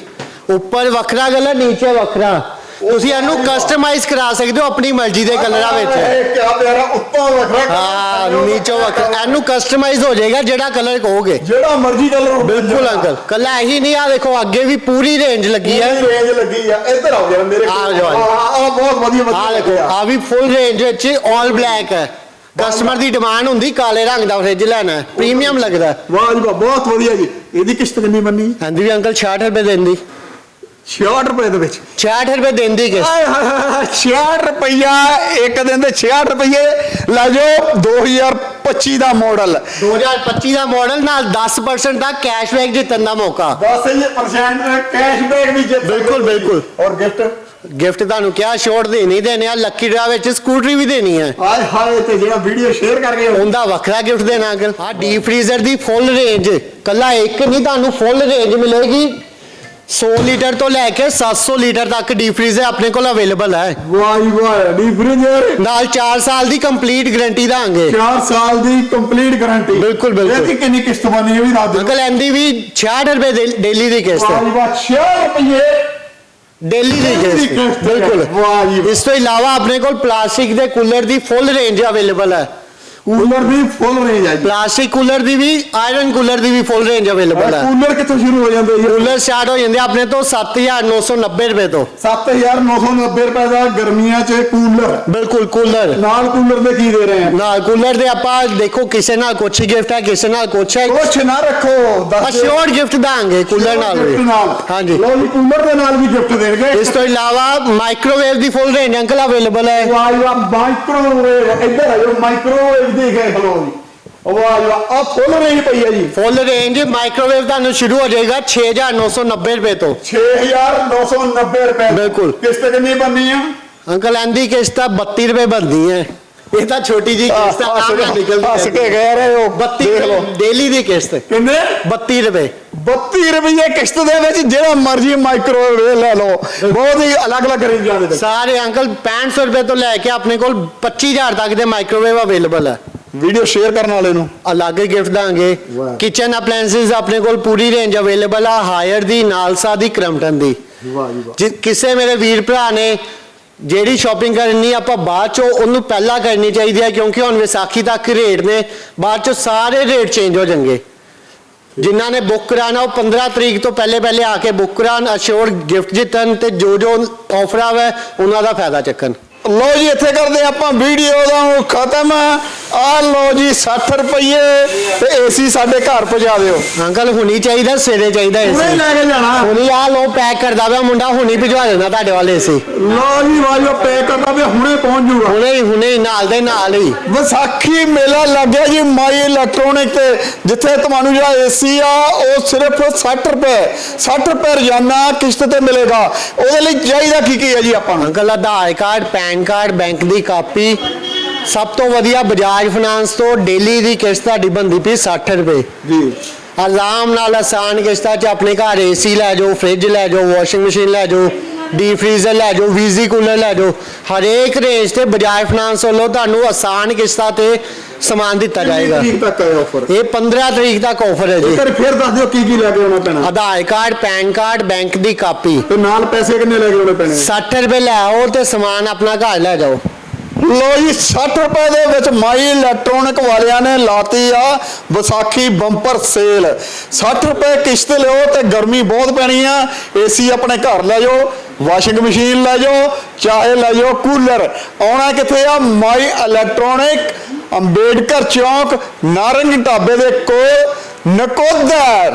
ਉੱਪਰ ਵੱਖਰਾ ਕਲਰ ਨੀਚੇ ਵੱਖਰਾ। ਤੁਸੀਂ ਇਹਨੂੰ ਕਸਟਮਾਈਜ਼ ਕਰਾ ਸਕਦੇ ਹੋ ਆਪਣੀ ਮਰਜ਼ੀ ਦੇ ਕਲਰਾਂ ਵਿੱਚ। ਇਹ ਕੀ ਪਿਆਰਾ ਉੱਤੋਂ ਵੱਖਰਾ ਹਾਂ ਨੀਚੇ ਵੱਖਰਾ ਇਹਨੂੰ ਕਸਟਮਾਈਜ਼ ਹੋ ਜਾਏਗਾ ਜਿਹੜਾ ਕਲਰ ਕਹੋਗੇ। ਜਿਹੜਾ ਮਰਜ਼ੀ ਕਲਰ ਬਿਲਕੁਲ ਅੰਕਲ ਕੱਲਾ ਇਹੀ ਨਹੀਂ ਆ ਦੇਖੋ ਅੱਗੇ ਵੀ ਪੂਰੀ ਰੇਂਜ ਲੱਗੀ ਹੈ ਰੇਂਜ ਲੱਗੀ ਆ। ਇੱਧਰ ਆਓ ਜਰਾ ਮੇਰੇ ਜਾਓ, ਆ ਜਾਓ। ਆ ਬਹੁਤ ਵਧੀਆ ਆ ਦੇਖੋ। ਆ ਵੀ ਫੁੱਲ ਰੇਂਜ ਵਿੱਚ 올 ਬਲੈਕ ਹੈ। ਕਸਟਮਰ ਦੀ ਡਿਮਾਂਡ ਹੁੰਦੀ ਕਾਲੇ ਰੰਗ ਦਾ ਫ੍ਰਿਜ ਲੈਣਾ। ਪ੍ਰੀਮੀਅਮ ਲੱਗਦਾ। ਵਾਹ ਜੀ ਵਾਹ ਬਹੁਤ ਵਧੀਆ ਜੀ। ਇਹਦੀ ਕਿਸ਼ਤ ਕਿੰਨੀ ਬੰਨੀ ਕਹਿੰਦੀ ਵੀ ਅੰਕਲ 66 ਰੁਪਏ ਦਿੰਦੀ 66 ਰੁਪਏ ਦੇ ਵਿੱਚ। 66 ਰੁਪਏ ਦਿੰਦੀ ਕਿਸ? ਆਏ ਹਾਏ ਹਾਏ ਹਾਏ, 66 ਰੁਪਈਆ ਇੱਕ ਦਿਨ ਦੇ 66 ਰੁਪਏ ਲੈ ਜਾਓ 2025 ਦਾ ਮਾਡਲ 2025 ਦਾ ਮਾਡਲ ਨਾਲ 10% ਤੱਕ ਕੈਸ਼ਬੈਕ ਜਿੱਤਣ ਦਾ ਮੌਕਾ। 10% ਕੈਸ਼ਬੈਕ ਵੀ ਜਿੱਤ ਬਿਲਕੁਲ, ਬਿਲਕੁਲ। ਔਰ ਗਿਫਟ ਗਿਫਟ ਤੁਹਾਨੂੰ ਕਿਹਾ ਛੋਟ ਦੇਣੀ ਦੇਣੀ ਆ ਲੱਕੀ ਡਰਾ ਵਿੱਚ ਸਕੂਟਰੀ ਵੀ ਦੇਣੀ ਹੈ ਆਏ ਹਾਏ ਤੇ ਜਿਹੜਾ ਵੀਡੀਓ ਸ਼ੇਅਰ ਕਰਕੇ ਉਹਦਾ ਵੱਖਰਾ ਗਿਫਟ ਦੇਣਾ ਅੰਕਲ ਆ ਡੀਪ ਫ੍ਰੀਜ਼ਰ ਦੀ ਫੁੱਲ ਰੇਂਜ ਕੱਲਾ ਇੱਕ ਨਹੀਂ ਤੁਹਾਨੂੰ ਫੁੱਲ ਰੇਂਜ ਮਿਲੇਗੀ। 100 ਲੀਟਰ ਤੋਂ ਲੈ ਕੇ 700 ਲੀਟਰ ਤੱਕ ਡੀਪ ਫ੍ਰੀਜ਼ਰ ਆਪਣੇ ਕੋਲ ਅਵੇਲੇਬਲ ਹੈ। ਵਾਹ ਜੀ ਵਾਹ ਡੀ ਫ੍ਰਿਜਰ ਨਾਲ 4 ਸਾਲ ਦੀ ਕੰਪਲੀਟ ਗਾਰੰਟੀ ਦਾਂਗੇ। 4 ਸਾਲ ਦੀ ਕੰਪਲੀਟ ਗਾਰੰਟੀ। ਬਿਲਕੁਲ, ਬਿਲਕੁਲ। ਇਹਦੀ ਕਿੰਨੀ ਕਿਸ਼ਤ ਬਣੀ ਇਹ ਵੀ ਦੱਸ ਦਿਓ। ਅੰਕਲ ਇਹਦੀ ਵੀ 66 ਰੁਪਏ ਡੇਲੀ ਦੀ ਕਿਸ਼ਤ ਵਾਹ ਜੀ ਵਾਹ 6 ਰੁਪਏ। ਡੇਲੀ ਦੀ ਕਿਸ਼ਤ। ਬਿਲਕੁਲ। ਵਾਹ ਜੀ। ਇਸ ਤੋਂ ਇਲਾਵਾ ਆਪਣੇ ਕੋਲ ਪਲਾਸਟਿਕ ਦੇ ਕੂਲਰ ਦੀ ਫੁੱਲ ਰੇਂਜ ਅਵੇਲੇਬਲ ਹੈ। ਕੂਲਰ ਦੀ ਫੁੱਲ ਰੇਂਜ ਹੈ ਜੀ। ਪਲਾਸਟਿਕ ਕੂਲਰ ਦੀ ਵੀ ਆਇਰਨ ਕੂਲਰ ਦੀ ਵੀ ਫੁੱਲ ਰੇਂਜ ਅਵੇਲੇਬਲ ਹੈ ਕੂਲਰ ਕਿੱਥੋਂ ਸ਼ੁਰੂ ਹੋ ਜਾਂਦੇ ਜੀ? ਕੂਲਰ ਸਟਾਰਟ ਹੋ ਜਾਂਦੇ ਆਪਣੇ ਤੋਂ 7990 ਰੁਪਏ ਤੋਂ। 7990 ਰੁਪਏ ਦਾ ਗਰਮੀਆਂ 'ਚ ਕੂਲਰ। ਬਿਲਕੁਲ ਕੂਲਰ। ਨਾਲ ਕੂਲਰ ਦੇ ਕੀ ਦੇ ਰਹੇ ਆ? ਨਾਲ ਕੂਲਰ ਦੇ ਆਪਾਂ ਦੇਖੋ ਕਿਸੇ ਨਾਲ ਕੁਛ ਗਿਫਟ ਹੈ ਕਿਸੇ ਨਾਲ ਕੁਛ ਹੈ। ਕੁਛ ਨਾ ਰੱਖੋ। ਅਸ਼ੋਰਡ ਗਿਫਟ ਦਾਂਗੇ ਕੂਲਰ ਨਾਲ ਵੀ। ਹਾਂਜੀ। ਲਓ ਜੀ ਕੂਲਰ ਦੇ ਨਾਲ ਵੀ ਗਿਫਟ ਦੇਣਗੇ। ਇਸ ਤੋਂ ਇਲਾਵਾ ਮਾਈਕ੍ਰੋਵੇਵ ਦੀ ਫੁੱਲ ਰੇਂਜ ਅੰਕਲ ਅਵੇਲੇਬਲ ਹੈ। ਵਾਹ ਵਾਹ ਮਾਈਕ੍ਰੋਵੇਵ ਇੱਧਰ ਆਇਓ ਮਾਈਕ੍ਰੋਵੇਵ ਦੀ ਗਏ ਹਲੋ ਜੀ ਵਾਹ ਜੀ ਵਾਹ ਆ ਫੁੱਲ ਰੇਂਜ ਪਈ ਹੈ ਜੀ। ਫੁੱਲ ਰੇਂਜ ਮਾਈਕ੍ਰੋਵੇਵ ਤੁਹਾਨੂੰ ਸ਼ੁਰੂ ਹੋ ਜਾਏਗਾ 6990 ਰੁਪਏ ਤੋਂ। 6990 ਰੁਪਏ। ਬਿਲਕੁਲ। ਕਿਸ਼ਤ ਕਿੰਨੀ ਬੰਨੀ ਆ? ਅੰਕਲ ਆਂਦੀ ਕਿਸ਼ਤ ਤਾਂ 32 ਰੁਪਏ ਬਣਦੀ ਹੈ। ਇਹ ਤਾਂ ਛੋਟੀ ਜੀ ਕਿਸ਼ਤ ਹੈ ਕੇ ਨਿਕਲਦੀ ਹੱਸ ਕੇ ਕਹਿ ਰਹੇ ਹੋ। 32 ਦੇਖ ਲਓ। ਡੇਲੀ ਦੀ ਕਿਸ਼ਤ। ਕਿੰਨੇ? 32 ਰੁਪਏ। 32 ਰੁਪਏ ਕਿਸ਼ਤ ਦੇ ਵਿੱਚ ਜਿਹੜਾ ਮਰਜ਼ੀ ਮਾਈਕ੍ਰੋਵੇਵ ਲੈ ਲਓ। ਬਹੁਤ ਹੀ ਅਲੱਗ-ਅਲੱਗ ਰੇਂਜਾਂ ਦੇ ਵਿੱਚ। ਸਾਰੇ ਅੰਕਲ 6500 ਰੁਪਏ ਤੋਂ ਲੈ ਕੇ ਆਪਣੇ ਕੋਲ 25000 ਤੱਕ ਦੇ ਮਾਈਕ੍ਰੋਵੇਵ ਅਵੇਲੇਬਲ ਹੈ। ਵੀਡੀਓ ਸ਼ੇਅਰ ਕਰਨ ਵਾਲੇ ਨੂੰ। ਅਲੱਗ ਗਿਫਟ ਦਾਂਗੇ। ਕਿਚਨ ਅਪਲਾਈਐਂਸਸ ਆਪਣੇ ਕੋਲ ਪੂਰੀ ਰੇਂਜ ਅਵੇਲੇਬਲ ਆ ਹਾਇਰ ਦੀ ਨਾਲਸਾ ਦੀ ਕ੍ਰਮਟਨ ਦੀ। ਵਾਹ ਜੀ ਜੇ ਕਿਸੇ ਮੇਰੇ ਵੀਰ ਭਰਾ ਨੇ ਜਿਹੜੀ ਸ਼ਾਪਿੰਗ ਕਰਨੀ ਆਪਾਂ ਬਾਅਦ ਚੋਂ ਉਹਨੂੰ ਪਹਿਲਾਂ ਕਰਨੀ ਚਾਹੀਦੀ ਹੈ ਕਿਉਂਕਿ ਹੁਣ ਵਿਸਾਖੀ ਤੱਕ ਰੇਟ ਨੇ ਬਾਅਦ ਚੋਂ ਸਾਰੇ ਰੇਟ ਚੇਂਜ ਹੋ ਜਾਣਗੇ। ਜਿਨ੍ਹਾਂ ਨੇ ਬੁੱਕ ਕਰਾਣਾ ਉਹ 15 ਤਰੀਕ ਤੋਂ ਪਹਿਲੇ ਪਹਿਲੇ ਆ ਕੇ ਬੁੱਕ ਕਰਾਣ ਅਸ਼ੋਰ ਗਿਫਟ ਜਿੱਤਣ ਤੇ ਜੋ ਜੋ ਆਫਰ ਆਵੇ, ਉਹਨਾਂ ਦਾ ਫਾਇਦਾ ਚੱਕਣ। ਲੋ ਜੀ, ਇੱਥੇ ਕਰਦੇ ਹਾਂ ਆਪਾਂ ਵੀਡੀਓ ਦਾ ਉਹ ਖਤਮ। ਆ ਲੋ ਜੀ 60 ਰੁਪਏ ਤੇ ਏਸੀ ਸਾਡੇ ਘਰ ਪਹੁੰਚਾ ਦਿਓ। ਅੰਕਲ ਹੁਣੀ ਚਾਹੀਦਾ ਸਵੇਰੇ ਚਾਹੀਦਾ ਹੁਣੇ ਏਸੀ ਲੈ ਕੇ ਜਾਣਾ। ਹੁਣੀ ਆ ਲੋ ਪੈਕ ਕਰਦਾ ਪਿਆ ਮੁੰਡਾ ਹੁਣੀ ਭਿਜਵਾ ਦੇਣਾ ਤੁਹਾਡੇ ਵਾਲੇ ਏਸੀ ਲੋ ਜੀ ਵਾਜੋ ਪੈਕ ਕਰਦਾ ਵੀ ਹੁਣੇ ਪਹੁੰਚ ਜੂਗਾ। ਹੁਣੇ ਹੀ ਹੁਣੇ ਹੀ ਨਾਲ ਦੇ ਨਾਲ ਹੀ। ਵਿਸਾਖੀ ਮੇਲਾ ਲੱਗਿਆ ਜੀ ਮਾਈ ਇਲੈਕਟ੍ਰੋਨਿਕ ਤੇ ਜਿੱਥੇ ਤੁਹਾਨੂੰ ਜਿਹੜਾ ਏਸੀ ਆ ਉਹ ਸਿਰਫ 60 ਰੁਪਏ 60 ਰੁਪਏ ਰੋਜ਼ਾਨਾ ਕਿਸ਼ਤ ਤੇ ਮਿਲੇਗਾ। ਉਹਦੇ ਲਈ ਚਾਹੀਦਾ ਕੀ ਕੀ ਹੈ ਜੀ ਆਪਾਂ ਨੂੰ? Uncle Aadhaar card pan card bank ਦੀ ਕਾਪੀ ਸਭ ਤੋਂ ਵਧੀਆ ਬਜਾਜ ਫਾਈਨਾਂਸ ਤੋਂ ਡੇਲੀ ਦੀ ਕਿਸ਼ਤ ਤੁਹਾਡੀ ਬੰਦੀ ਪਈ 60 ਰੁਪਏ। ਜੀ। ਆਰਾਮ ਨਾਲ ਆਸਾਨ ਕਿਸ਼ਤਾਂ 'ਚ ਆਪਣੇ ਘਰ ਏਸੀ ਲੈ ਜਾਓ ਫ੍ਰਿਜ ਲੈ ਜਾਓ ਵਾਸ਼ਿੰਗ ਮਸ਼ੀਨ ਲੈ ਜਾਓ ਡੀਪ ਫ੍ਰੀਜ਼ਰ ਲੈ ਜਾਓ ਵੀਜ਼ੀ ਕੂਲਰ ਲੈ ਜਾਓ ਹਰੇਕ ਰੇਂਜ ਤੇ ਬਜਾਜ ਫਾਈਨਾਂਸ ਵੱਲੋਂ ਤੁਹਾਨੂੰ ਆਸਾਨ ਕਿਸ਼ਤਾਂ ਤੇ ਸਮਾਨ ਦਿੱਤਾ ਜਾਏਗਾ। ਤਰੀਕ ਤੱਕ ਹੈ ਆਫਰ ਇਹ 15 ਤਰੀਕ ਤੱਕ ਆਫਰ ਹੈ ਜੀ। ਇੱਕ ਵਾਰ ਫੇਰ ਦੱਸ ਦਿਓ ਕੀ ਕੀ ਲੈ ਕੇ ਆਉਣਾ ਪੈਣਾ। Aadhaar card pan card bank ਦੀ ਕਾਪੀ। ਤੇ ਨਾਲ ਪੈਸੇ ਕਿੰਨੇ ਲੈ ਕੇ ਆਉਣੇ ਪੈਣੇ? 60 ਰੁਪਏ ਲੈ ਆਓ ਤੇ ਸਮਾਨ ਆਪਣਾ ਘਰ ਲੈ ਜਾਓ। ਲੋ ਜੀ 60 ਰੁਪਏ ਦੇ ਵਿੱਚ ਮਾਈ ਇਲੈਕਟ੍ਰੋਨਿਕ ਵਾਲਿਆਂ ਨੇ ਲਾਤੀ ਆ ਵਿਸਾਖੀ ਬੰਪਰ ਸੇਲ। 60 ਰੁਪਏ ਕਿਸ਼ਤ ਲਿਓ ਤੇ ਗਰਮੀ ਬਹੁਤ ਪੈਣੀ ਆ। ਏਸੀ ਆਪਣੇ ਘਰ ਲੈ ਜਾਓ, ਵਾਸ਼ਿੰਗ ਮਸ਼ੀਨ ਲੈ ਜਾਓ, ਚਾਹੇ ਲੈ ਜਾਓ ਕੂਲਰ। ਆਉਣਾ ਕਿੱਥੇ ਆ? ਮਾਈ ਇਲੈਕਟ੍ਰੋਨਿਕ ਅੰਬੇਡਕਰ ਚੌਂਕ, ਨਾਰੰਗ ਢਾਬੇ ਦੇ ਕੋਲ ਨਕੋਦਰ।